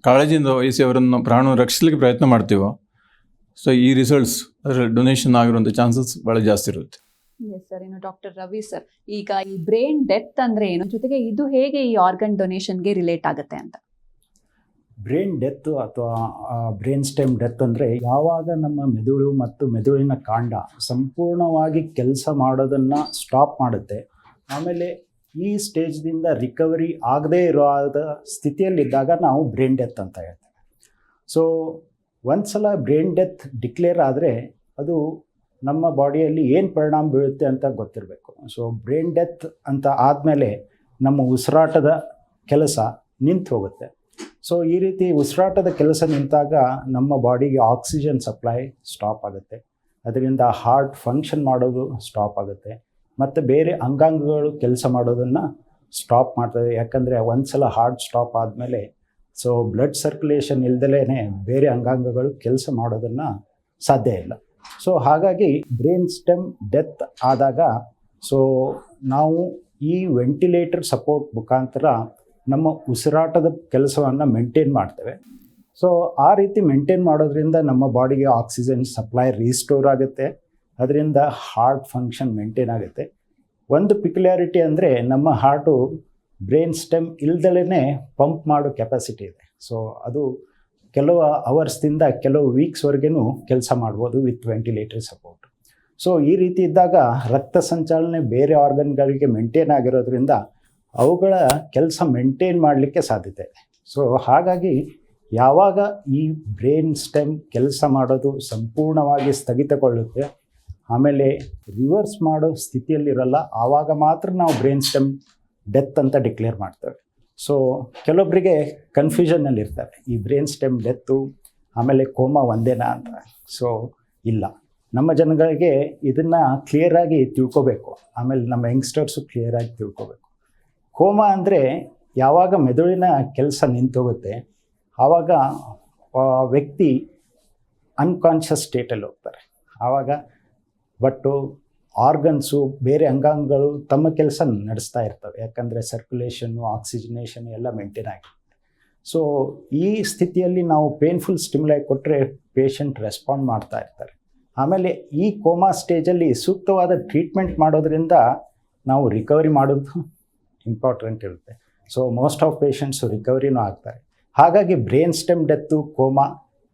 ಕಾಳಜಿಯಿಂದ ವಹಿಸಿ ಅವರನ್ನು ಪ್ರಾಣ ರಕ್ಷಿಸಲಿಕ್ಕೆ ಪ್ರಯತ್ನ ಮಾಡ್ತೀವೋ ಸೊ ಈ ರಿಸಲ್ಟ್ಸ್ ಅದರಲ್ಲಿ ಡೊನೇಷನ್ ಆಗಿರುವಂಥ ಚಾನ್ಸಸ್ ಭಾಳ ಜಾಸ್ತಿ ಇರುತ್ತೆ. ಎಸ್ ಸರ್ ಇನ್ನು ಡಾಕ್ಟರ್ ರವಿ ಸರ್ ಈಗ ಈ ಬ್ರೈನ್ ಡೆತ್ ಅಂದರೆ ಏನು? ಜೊತೆಗೆ ಇದು ಹೇಗೆ ಈ ಆರ್ಗನ್ ಡೊನೇಷನ್ಗೆ ರಿಲೇಟ್ ಆಗುತ್ತೆ ಅಂತ? ಬ್ರೈನ್ ಡೆತ್ ಅಥವಾ ಬ್ರೈನ್ ಸ್ಟೆಮ್ ಡೆತ್ ಅಂದರೆ ಯಾವಾಗ ನಮ್ಮ ಮೆದುಳು ಮತ್ತು ಮೆದುಳಿನ ಕಾಂಡ ಸಂಪೂರ್ಣವಾಗಿ ಕೆಲಸ ಮಾಡೋದನ್ನು ಸ್ಟಾಪ್ ಮಾಡುತ್ತೆ. ಆಮೇಲೆ ಈ ಸ್ಟೇಜ್ದಿಂದ ರಿಕವರಿ ಆಗದೇ ಇರೋ ಸ್ಥಿತಿಯಲ್ಲಿದ್ದಾಗ ನಾವು ಬ್ರೈನ್ ಡೆತ್ ಅಂತ ಹೇಳ್ತೇವೆ. ಸೊ ಒಂದ್ಸಲ ಬ್ರೈನ್ ಡೆತ್ ಡಿಕ್ಲೇರ್ ಆದರೆ ಅದು ನಮ್ಮ ಬಾಡಿಯಲ್ಲಿ ಏನು ಪರಿಣಾಮ ಬೀಳುತ್ತೆ ಅಂತ ಗೊತ್ತಿರಬೇಕು. ಸೊ ಬ್ರೈನ್ ಡೆತ್ ಅಂತ ಆದಮೇಲೆ ನಮ್ಮ ಉಸಿರಾಟದ ಕೆಲಸ ನಿಂತು ಹೋಗುತ್ತೆ. ಸೊ ಈ ರೀತಿ ಉಸಿರಾಟದ ಕೆಲಸ ನಿಂತಾಗ ನಮ್ಮ ಬಾಡಿಗೆ ಆಕ್ಸಿಜನ್ ಸಪ್ಲೈ ಸ್ಟಾಪ್ ಆಗುತ್ತೆ. ಅದರಿಂದ ಹಾರ್ಟ್ ಫಂಕ್ಷನ್ ಮಾಡೋದು ಸ್ಟಾಪ್ ಆಗುತ್ತೆ. ಮತ್ತು ಬೇರೆ ಅಂಗಾಂಗಗಳು ಕೆಲಸ ಮಾಡೋದನ್ನು ಸ್ಟಾಪ್ ಮಾಡ್ತದೆ. ಯಾಕಂದರೆ ಒಂದ್ಸಲ ಹಾರ್ಟ್ ಸ್ಟಾಪ್ ಆದಮೇಲೆ ಸೊ ಬ್ಲಡ್ ಸರ್ಕ್ಯುಲೇಷನ್ ಇಲ್ದಲೇ ಬೇರೆ ಅಂಗಾಂಗಗಳು ಕೆಲಸ ಮಾಡೋದನ್ನು ಸಾಧ್ಯ ಇಲ್ಲ. ಸೊ ಹಾಗಾಗಿ ಬ್ರೈನ್ ಸ್ಟೆಮ್ ಡೆತ್ ಆದಾಗ ಸೊ ನಾವು ಈ ವೆಂಟಿಲೇಟರ್ ಸಪೋರ್ಟ್ ಮುಖಾಂತರ ನಮ್ಮ ಉಸಿರಾಟದ ಕೆಲಸವನ್ನು ಮೇಂಟೈನ್ ಮಾಡ್ತೇವೆ. ಸೊ ಆ ರೀತಿ ಮೇಂಟೈನ್ ಮಾಡೋದ್ರಿಂದ ನಮ್ಮ ಬಾಡಿಗೆ ಆಕ್ಸಿಜನ್ ಸಪ್ಲೈ ರೀಸ್ಟೋರ್ ಆಗುತ್ತೆ. ಅದರಿಂದ ಹಾರ್ಟ್ ಫಂಕ್ಷನ್ ಮೇಂಟೈನ್ ಆಗುತ್ತೆ. ಒಂದು ಪಿಕ್ಯುಲಾರಿಟಿ ಅಂದರೆ ನಮ್ಮ ಹಾರ್ಟು ಬ್ರೈನ್ ಸ್ಟೆಮ್ ಇಲ್ದಲೇ ಪಂಪ್ ಮಾಡೋ ಕೆಪಾಸಿಟಿ ಇದೆ. ಸೊ ಅದು ಕೆಲವು ಅವರ್ಸ್ದಿಂದ ಕೆಲವು ವೀಕ್ಸ್ವರೆಗೂ ಕೆಲಸ ಮಾಡ್ಬೋದು ವಿತ್ ವೆಂಟಿಲೇಟರ್ ಸಪೋರ್ಟ್ ಸೊ ಈ ರೀತಿ ಇದ್ದಾಗ ರಕ್ತ ಸಂಚಾಲನೆ ಬೇರೆ ಆರ್ಗನ್ಗಳಿಗೆ ಮೇಂಟೈನ್ ಆಗಿರೋದ್ರಿಂದ ಅವುಗಳ ಕೆಲಸ ಮೇಂಟೈನ್ ಮಾಡಲಿಕ್ಕೆ ಸಾಧ್ಯತೆ ಇದೆ. ಸೊ ಹಾಗಾಗಿ ಯಾವಾಗ ಈ ಬ್ರೈನ್ ಸ್ಟೆಮ್ ಕೆಲಸ ಮಾಡೋದು ಸಂಪೂರ್ಣವಾಗಿ ಸ್ಥಗಿತಗೊಳ್ಳುತ್ತೆ ಆಮೇಲೆ ರಿವರ್ಸ್ ಮಾಡೋ ಸ್ಥಿತಿಯಲ್ಲಿರಲ್ಲ, ಆವಾಗ ಮಾತ್ರ ನಾವು ಬ್ರೈನ್ ಸ್ಟೆಮ್ ಡೆತ್ ಅಂತ ಡಿಕ್ಲೇರ್ ಮಾಡ್ತೇವೆ. ಸೊ ಕೆಲವೊಬ್ಬರಿಗೆ ಕನ್ಫ್ಯೂಷನ್ನಲ್ಲಿ ಇರ್ತಾರೆ. ಈ ಬ್ರೈನ್ ಸ್ಟೆಮ್ ಡೆತ್ತು ಆಮೇಲೆ ಕೋಮಾ ಒಂದೇನಾ ಅಂತ. ಸೊ ಇಲ್ಲ. ನಮ್ಮ ಜನಗಳಿಗೆ ಇದನ್ನು ಕ್ಲಿಯರಾಗಿ ತಿಳ್ಕೋಬೇಕು. ಆಮೇಲೆ ನಮ್ಮ ಯಂಗ್ಸ್ಟರ್ಸು ಕ್ಲಿಯರಾಗಿ ತಿಳ್ಕೋಬೇಕು. ಕೋಮಾ ಅಂದರೆ ಯಾವಾಗ ಮೆದುಳಿನ ಕೆಲಸ ನಿಂತೋಗುತ್ತೆ, ಆವಾಗ ವ್ಯಕ್ತಿ ಅನ್ಕಾನ್ಷಿಯಸ್ ಸ್ಟೇಟಲ್ಲಿ ಹೋಗ್ತಾರೆ. ಆವಾಗ ಬಟ್ಟು ಆರ್ಗನ್ಸು ಬೇರೆ ಅಂಗಾಂಗಗಳು ತಮ್ಮ ಕೆಲಸ ನಡೆಸ್ತಾ ಇರ್ತವೆ. ಯಾಕಂದರೆ ಸರ್ಕ್ಯುಲೇಷನ್ನು ಆಕ್ಸಿಜನೇಷನ್ ಎಲ್ಲ ಮೇಂಟೈನ್ ಆಗಿರುತ್ತೆ ಸೊ ಈ ಸ್ಥಿತಿಯಲ್ಲಿ ನಾವು ಪೇನ್ಫುಲ್ ಸ್ಟಿಮ್ಯುಲೈ ಕೊಟ್ಟರೆ ಪೇಷಂಟ್ ರೆಸ್ಪಾಂಡ್ ಮಾಡ್ತಾ ಇರ್ತಾರೆ. ಆಮೇಲೆ ಈ ಕೋಮಾ ಸ್ಟೇಜಲ್ಲಿ ಸೂಕ್ತವಾದ ಟ್ರೀಟ್ಮೆಂಟ್ ಮಾಡೋದ್ರಿಂದ ನಾವು ರಿಕವರಿ ಮಾಡೋದು ಇಂಪಾರ್ಟೆಂಟ್ ಇರುತ್ತೆ. ಸೊ ಮೋಸ್ಟ್ ಆಫ್ ಪೇಷಂಟ್ಸು ರಿಕವರಿನೂ ಆಗ್ತಾರೆ. ಹಾಗಾಗಿ ಬ್ರೈನ್ ಸ್ಟೆಮ್ ಡೆತ್ತು ಕೋಮಾ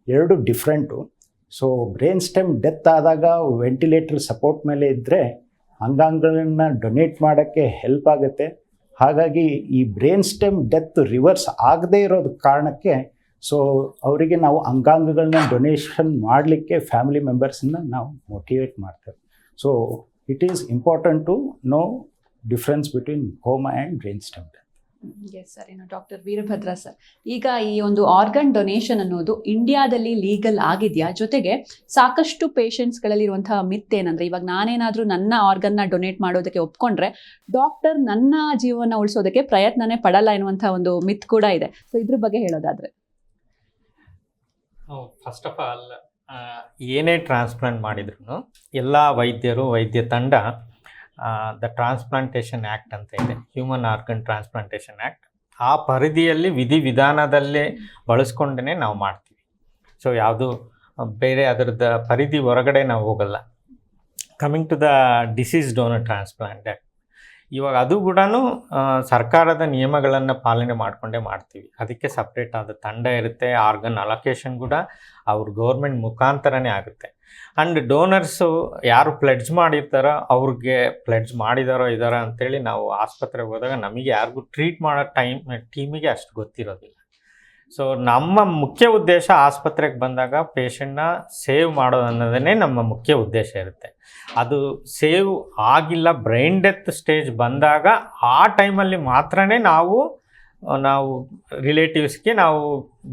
ಎರಡು different so brain stem death ಆದಾಗ ವೆಂಟಿಲೇಟರ್ ಸಪೋರ್ಟ್ ಮೇಲೆ ಇದ್ದರೆ ಅಂಗಾಂಗಗಳನ್ನು ಡೊನೇಟ್ ಮಾಡೋಕ್ಕೆ ಹೆಲ್ಪ್ ಆಗುತ್ತೆ. ಹಾಗಾಗಿ ಈ ಬ್ರೈನ್ ಸ್ಟೆಮ್ ಡೆತ್ ರಿವರ್ಸ್ ಆಗದೇ ಇರೋದು ಕಾರಣಕ್ಕೆ ಸೊ ಅವರಿಗೆ ನಾವು ಅಂಗಾಂಗಗಳನ್ನ ಡೊನೇಷನ್ ಮಾಡಲಿಕ್ಕೆ ಫ್ಯಾಮಿಲಿ ಮೆಂಬರ್ಸನ್ನ ನಾವು ಮೋಟಿವೇಟ್ ಮಾಡ್ತೇವೆ. So it is important to know difference between coma and brain stem death yes sir ಇನ್ನು ಡಾಕ್ಟರ್ ವೀರಭದ್ರ ಸರ್ ಈಗ ಈ ಒಂದು ಆರ್ಗನ್ ಡೊನೇಷನ್ ಅನ್ನೋದು ಇಂಡಿಯಾದಲ್ಲಿ ಲೀಗಲ್ ಆಗಿದೆಯಾ? ಜೊತೆಗೆ ಸಾಕಷ್ಟು ಪೇಷಂಟ್ಸ್ಗಳಲ್ಲಿ ಇರುವಂತಹ ಮಿತ್ ಏನಂದ್ರೆ, ಇವಾಗ ನಾನೇನಾದರೂ ನನ್ನ ಆರ್ಗನ್ನ ಡೊನೇಟ್ ಮಾಡೋದಕ್ಕೆ ಒಪ್ಕೊಂಡ್ರೆ ಡಾಕ್ಟರ್ ನನ್ನ ಜೀವನ ಉಳಿಸೋದಕ್ಕೆ ಪ್ರಯತ್ನನೇ ಪಡಲ್ಲ ಎನ್ನುವಂತಹ ಒಂದು ಮಿತ್ ಕೂಡ ಇದೆ. ಸೊ ಇದ್ರ ಬಗ್ಗೆ ಹೇಳೋದಾದ್ರೆ. ಫಸ್ಟ್ ಆಫ್ ಆಲ್ ಏನೇ ಟ್ರಾನ್ಸ್ಪ್ಲಾಂಟ್ ಮಾಡಿದ್ರು ಎಲ್ಲ ವೈದ್ಯರು, ವೈದ್ಯ ತಂಡ ದ ಟ್ರಾನ್ಸ್ಪ್ಲಾಂಟೇಷನ್ ಆ್ಯಕ್ಟ್ ಅಂತ ಇದೆ ಹ್ಯೂಮನ್ ಆರ್ಗನ್ ಟ್ರಾನ್ಸ್ಪ್ಲಾಂಟೇಷನ್ ಆ್ಯಕ್ಟ್ ಆ ಪರಿಧಿಯಲ್ಲಿ ವಿಧಿವಿಧಾನದಲ್ಲೇ ಬಳಸ್ಕೊಂಡೇ ನಾವು ಮಾಡ್ತೀವಿ. ಸೊ ಯಾವುದು ಬೇರೆ ಅದರದ್ದು ಪರಿಧಿ ಹೊರಗಡೆ ನಾವು ಹೋಗಲ್ಲ. Coming to the deceased donor transplant act ಇವಾಗ ಅದು ಕೂಡ ಸರ್ಕಾರದ ನಿಯಮಗಳನ್ನು ಪಾಲನೆ ಮಾಡಿಕೊಂಡೇ ಮಾಡ್ತೀವಿ. ಅದಕ್ಕೆ ಸಪ್ರೇಟ್ ಆದ ತಂಡ ಇರುತ್ತೆ ಆರ್ಗನ್ ಅಲೊಕೇಶನ್ ಕೂಡ ಅವ್ರ ಗೌರ್ಮೆಂಟ್ ಮುಖಾಂತರನೇ ಆಗುತ್ತೆ. ಆ್ಯಂಡ್ ಡೋನರ್ಸು ಯಾರು ಪ್ಲೆಡ್ಜ್ ಮಾಡಿರ್ತಾರೋ, ಅವ್ರಿಗೆ ಪ್ಲೆಡ್ಜ್ ಮಾಡಿದಾರೋ ಇದ್ದಾರೋ ಅಂತೇಳಿ ನಾವು ಆಸ್ಪತ್ರೆಗೆ ಹೋದಾಗ ನಮಗೆ ಯಾರಿಗೂ ಟ್ರೀಟ್ ಮಾಡೋ ಟೈಮ್ ಟೀಮಿಗೆ ಅಷ್ಟು ಗೊತ್ತಿರೋದಿಲ್ಲ. ಸೊ ನಮ್ಮ ಮುಖ್ಯ ಉದ್ದೇಶ ಆಸ್ಪತ್ರೆಗೆ ಬಂದಾಗ ಪೇಷಂಟ್ನ ಸೇವ್ ಮಾಡೋದು ಅನ್ನೋದನ್ನೇ ನಮ್ಮ ಮುಖ್ಯ ಉದ್ದೇಶ ಇರುತ್ತೆ. ಅದು ಸೇವ್ ಆಗಿಲ್ಲ, ಬ್ರೈನ್ ಡೆತ್ ಸ್ಟೇಜ್ ಬಂದಾಗ ಆ ಟೈಮಲ್ಲಿ ಮಾತ್ರನೇ ನಾವು ನಾವು ರಿಲೇಟಿವ್ಸ್ಗೆ ನಾವು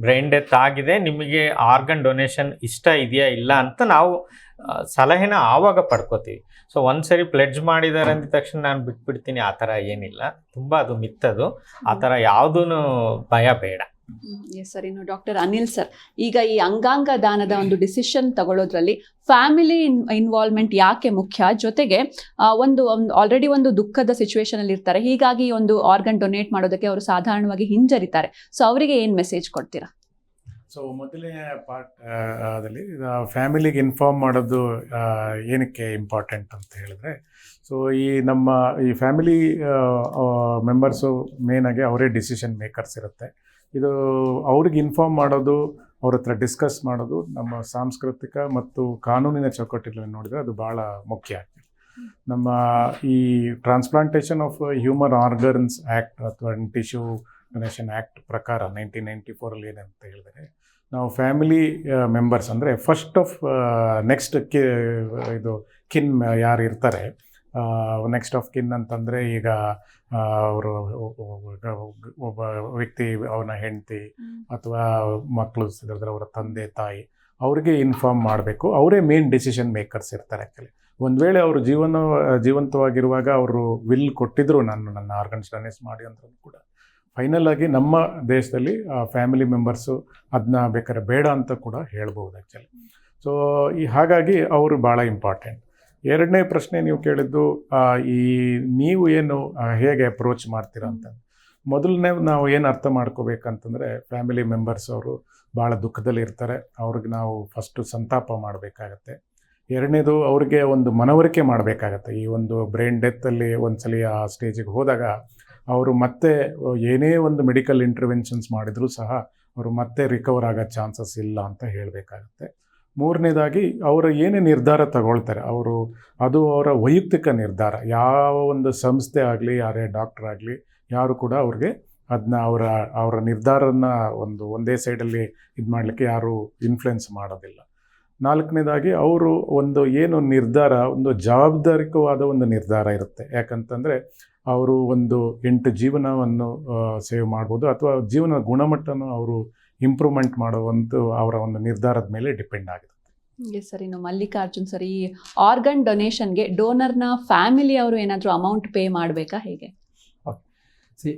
ಬ್ರೈನ್ ಡೆತ್ ಆಗಿದೆ, ನಿಮಗೆ ಆರ್ಗನ್ ಡೊನೇಷನ್ ಇಷ್ಟ ಇದೆಯಾ ಇಲ್ಲ ಅಂತ ನಾವು ಸಲಹೆನ ಆವಾಗ ಪಡ್ಕೋತೀವಿ. ಸೊ ಒಂದ್ಸರಿ ಪ್ಲೆಡ್ಜ್ ಮಾಡಿದ್ದಾರೆ ಅಂದ ತಕ್ಷಣ ನಾನು ಬಿಟ್ಬಿಡ್ತೀನಿ, ಆ ಥರ ಏನಿಲ್ಲ. ತುಂಬ ಅದು ಮಿತ್ತದು. ಆ ಥರ ಯಾವುದೂ ಭಯ ಬೇಡ. ಎಸ್ ಸರ್ ಇನ್ನು ಡಾಕ್ಟರ್ ಅನಿಲ್ ಸರ್ ಈಗ ಈ ಅಂಗಾಂಗ ದಾನದ ಒಂದು ಡಿಸಿಷನ್ ತಗೊಳ್ಳೋದ್ರಲ್ಲಿ ಫ್ಯಾಮಿಲಿ ಇನ್ ಇನ್ವಾಲ್ವ್ಮೆಂಟ್ ಯಾಕೆ ಮುಖ್ಯ? ಜೊತೆಗೆ ಒಂದು ಒಂದು ಆಲ್ರೆಡಿ ಒಂದು ದುಃಖದ ಸಿಚುವೇಶನ್ ಅಲ್ಲಿ ಇರ್ತಾರೆ. ಹೀಗಾಗಿ ಒಂದು ಆರ್ಗನ್ ಡೊನೇಟ್ ಮಾಡೋದಕ್ಕೆ ಅವರು ಸಾಧಾರಣವಾಗಿ ಹಿಂಜರಿತಾರೆ. ಸೊ ಅವರಿಗೆ ಏನ್ ಮೆಸೇಜ್ ಕೊಡ್ತೀರಾ? ಸೊ ಮೊದಲನೇ ಪಾರ್ಟ್ ಅದರಲ್ಲಿ ಫ್ಯಾಮಿಲಿಗೆ ಇನ್ಫಾರ್ಮ್ ಮಾಡೋದು ಏನಕ್ಕೆ ಇಂಪಾರ್ಟೆಂಟ್ ಅಂತ ಹೇಳಿದ್ರೆ ಸೊ ಈ ನಮ್ಮ, ಈ ಫ್ಯಾಮಿಲಿ ಮೆಂಬರ್ಸು ಮೇನಾಗಿ ಅವರೇ ಡಿಸಿಷನ್ ಮೇಕರ್ಸ್ ಇರುತ್ತೆ. ಇದು ಅವ್ರಿಗೆ ಇನ್ಫಾರ್ಮ್ ಮಾಡೋದು, ಅವ್ರ ಹತ್ರ ಡಿಸ್ಕಸ್ ಮಾಡೋದು, ನಮ್ಮ ಸಾಂಸ್ಕೃತಿಕ ಮತ್ತು ಕಾನೂನಿನ ಚೌಕಟ್ಟಿನಲ್ಲಿ ನೋಡಿದರೆ ಅದು ಭಾಳ ಮುಖ್ಯ. ಆಗ್ತದೆ ನಮ್ಮ ಈ transplantation of human organs act ಅಥವಾ ಟಿಶ್ಯೂ ಡೊನೇಷನ್ ಆ್ಯಕ್ಟ್ ಪ್ರಕಾರ ನೈನ್ಟೀನ್ ನೈಂಟಿ ಫೋರಲ್ಲಿ ಏನಂತ ಹೇಳಿದರೆ, ನಾವು ಫ್ಯಾಮಿಲಿ ಮೆಂಬರ್ಸ್ ಅಂದರೆ ಫಸ್ಟ್ ಆಫ್ ನೆಕ್ಸ್ಟ್ ಕಿ, ಇದು ಕಿನ್ ಯಾರು ಇರ್ತಾರೆ ನೆಕ್ಸ್ಟ್ ಆಫ್ ಕಿನ್ ಅಂತಂದರೆ ಈಗ ಅವರು ಒಬ್ಬ ವ್ಯಕ್ತಿ ಅವನ ಹೆಂಡತಿ ಅಥವಾ ಮಕ್ಕಳು ಸಿದ್ರೆ ಅವರ ತಂದೆ ತಾಯಿ ಅವ್ರಿಗೆ ಇನ್ಫಾರ್ಮ್ ಮಾಡಬೇಕು. ಅವರೇ ಮೇನ್ ಡಿಸಿಷನ್ ಮೇಕರ್ಸ್ ಇರ್ತಾರೆ ಆ್ಯಕ್ಚುಲಿ ಒಂದು ವೇಳೆ ಅವರು ಜೀವನ ಜೀವಂತವಾಗಿರುವಾಗ ಅವರು ವಿಲ್ ಕೊಟ್ಟಿದ್ರು ನಾನು ನನ್ನ ಆರ್ಗನ್ಸ್ ಡೊನೇಟ್ ಮಾಡಿ ಅಂದ್ರೂ ಕೂಡ. ಫೈನಲ್ ಆಗಿ ನಮ್ಮ ದೇಶದಲ್ಲಿ ಫ್ಯಾಮಿಲಿ ಮೆಂಬರ್ಸು ಅದನ್ನ ಬೇಕಾದ್ರೆ ಬೇಡ ಅಂತ ಕೂಡ ಹೇಳ್ಬೋದು ಆ್ಯಕ್ಚುಲಿ ಸೊ ಈ ಹಾಗಾಗಿ ಅವರು ಭಾಳ ಇಂಪಾರ್ಟೆಂಟ್ ಎರಡನೇ ಪ್ರಶ್ನೆ ನೀವು ಕೇಳಿದ್ದು ಈ ನೀವು ಏನು ಹೇಗೆ ಅಪ್ರೋಚ್ ಮಾಡ್ತೀರಾ ಅಂತ. ಮೊದಲನೇ ನಾವು ಏನು ಅರ್ಥ ಮಾಡ್ಕೋಬೇಕಂತಂದರೆ ಫ್ಯಾಮಿಲಿ ಮೆಂಬರ್ಸ್ ಅವರು ಭಾಳ ದುಃಖದಲ್ಲಿ ಇರ್ತಾರೆ. ಅವ್ರಿಗೆ ನಾವು ಫಸ್ಟು ಸಂತಾಪ ಮಾಡಬೇಕಾಗತ್ತೆ. ಎರಡನೇದು, ಅವ್ರಿಗೆ ಒಂದು ಮನವರಿಕೆ ಮಾಡಬೇಕಾಗತ್ತೆ. ಈ ಒಂದು ಬ್ರೈನ್ ಡೆತ್ತಲ್ಲಿ ಒಂದ್ಸಲಿ ಆ ಸ್ಟೇಜಿಗೆ ಹೋದಾಗ, ಅವರು ಮತ್ತೆ ಏನೇ ಒಂದು ಮೆಡಿಕಲ್ ಇಂಟರ್ವೆನ್ಷನ್ಸ್ ಮಾಡಿದರೂ ಸಹ, ಅವರು ಮತ್ತೆ ರಿಕವರ್ ಆಗೋ ಚಾನ್ಸಸ್ ಇಲ್ಲ ಅಂತ ಹೇಳಬೇಕಾಗತ್ತೆ. ಮೂರನೇದಾಗಿ ಅವರು ಏನೇ ನಿರ್ಧಾರ ತಗೊಳ್ತಾರೆ, ಅವರು ಅದು ಅವರ ವೈಯಕ್ತಿಕ ನಿರ್ಧಾರ. ಯಾವ ಒಂದು ಸಂಸ್ಥೆ ಆಗಲಿ, ಯಾರೇ ಡಾಕ್ಟರ್ ಆಗಲಿ, ಯಾರು ಕೂಡ ಅವ್ರಿಗೆ ಅದನ್ನ ಅವರ ಅವರ ನಿರ್ಧಾರನ ಒಂದು, ಒಂದೇ ಸೈಡಲ್ಲಿ ಇದು ಮಾಡಲಿಕ್ಕೆ ಯಾರು ಇನ್ಫ್ಲುಯೆನ್ಸ್ ಮಾಡೋದಿಲ್ಲ. ನಾಲ್ಕನೇದಾಗಿ ಅವರು ಒಂದು ಏನು ನಿರ್ಧಾರ, ಒಂದು ಜವಾಬ್ದಾರಿಕವಾದ ಒಂದು ನಿರ್ಧಾರ ಇರುತ್ತೆ. ಯಾಕಂತಂದರೆ ಅವರು ಒಂದು ಎಂಟು ಜೀವನವನ್ನು ಸೇವ್ ಮಾಡ್ಬೋದು, ಅಥವಾ ಜೀವನ ಗುಣಮಟ್ಟನೂ ಅವರು ಇಂಪ್ರೂವ್ಮೆಂಟ್ ಮಾಡುವಂಥ ಅವರ ಒಂದು ನಿರ್ಧಾರದ ಮೇಲೆ ಡಿಪೆಂಡ್ ಆಗುತ್ತೆ ಎಸ್ ಸರ್ ಇನ್ನು ಮಲ್ಲಿಕಾರ್ಜುನ್ ಸರ್ ಈ ಆರ್ಗನ್ ಡೊನೇಷನ್ಗೆ ಡೋನರ್ನ ಫ್ಯಾಮಿಲಿ ಅವರು ಏನಾದರೂ ಅಮೌಂಟ್ ಪೇ ಮಾಡಬೇಕಾ ಹೇಗೆ? ಸಿ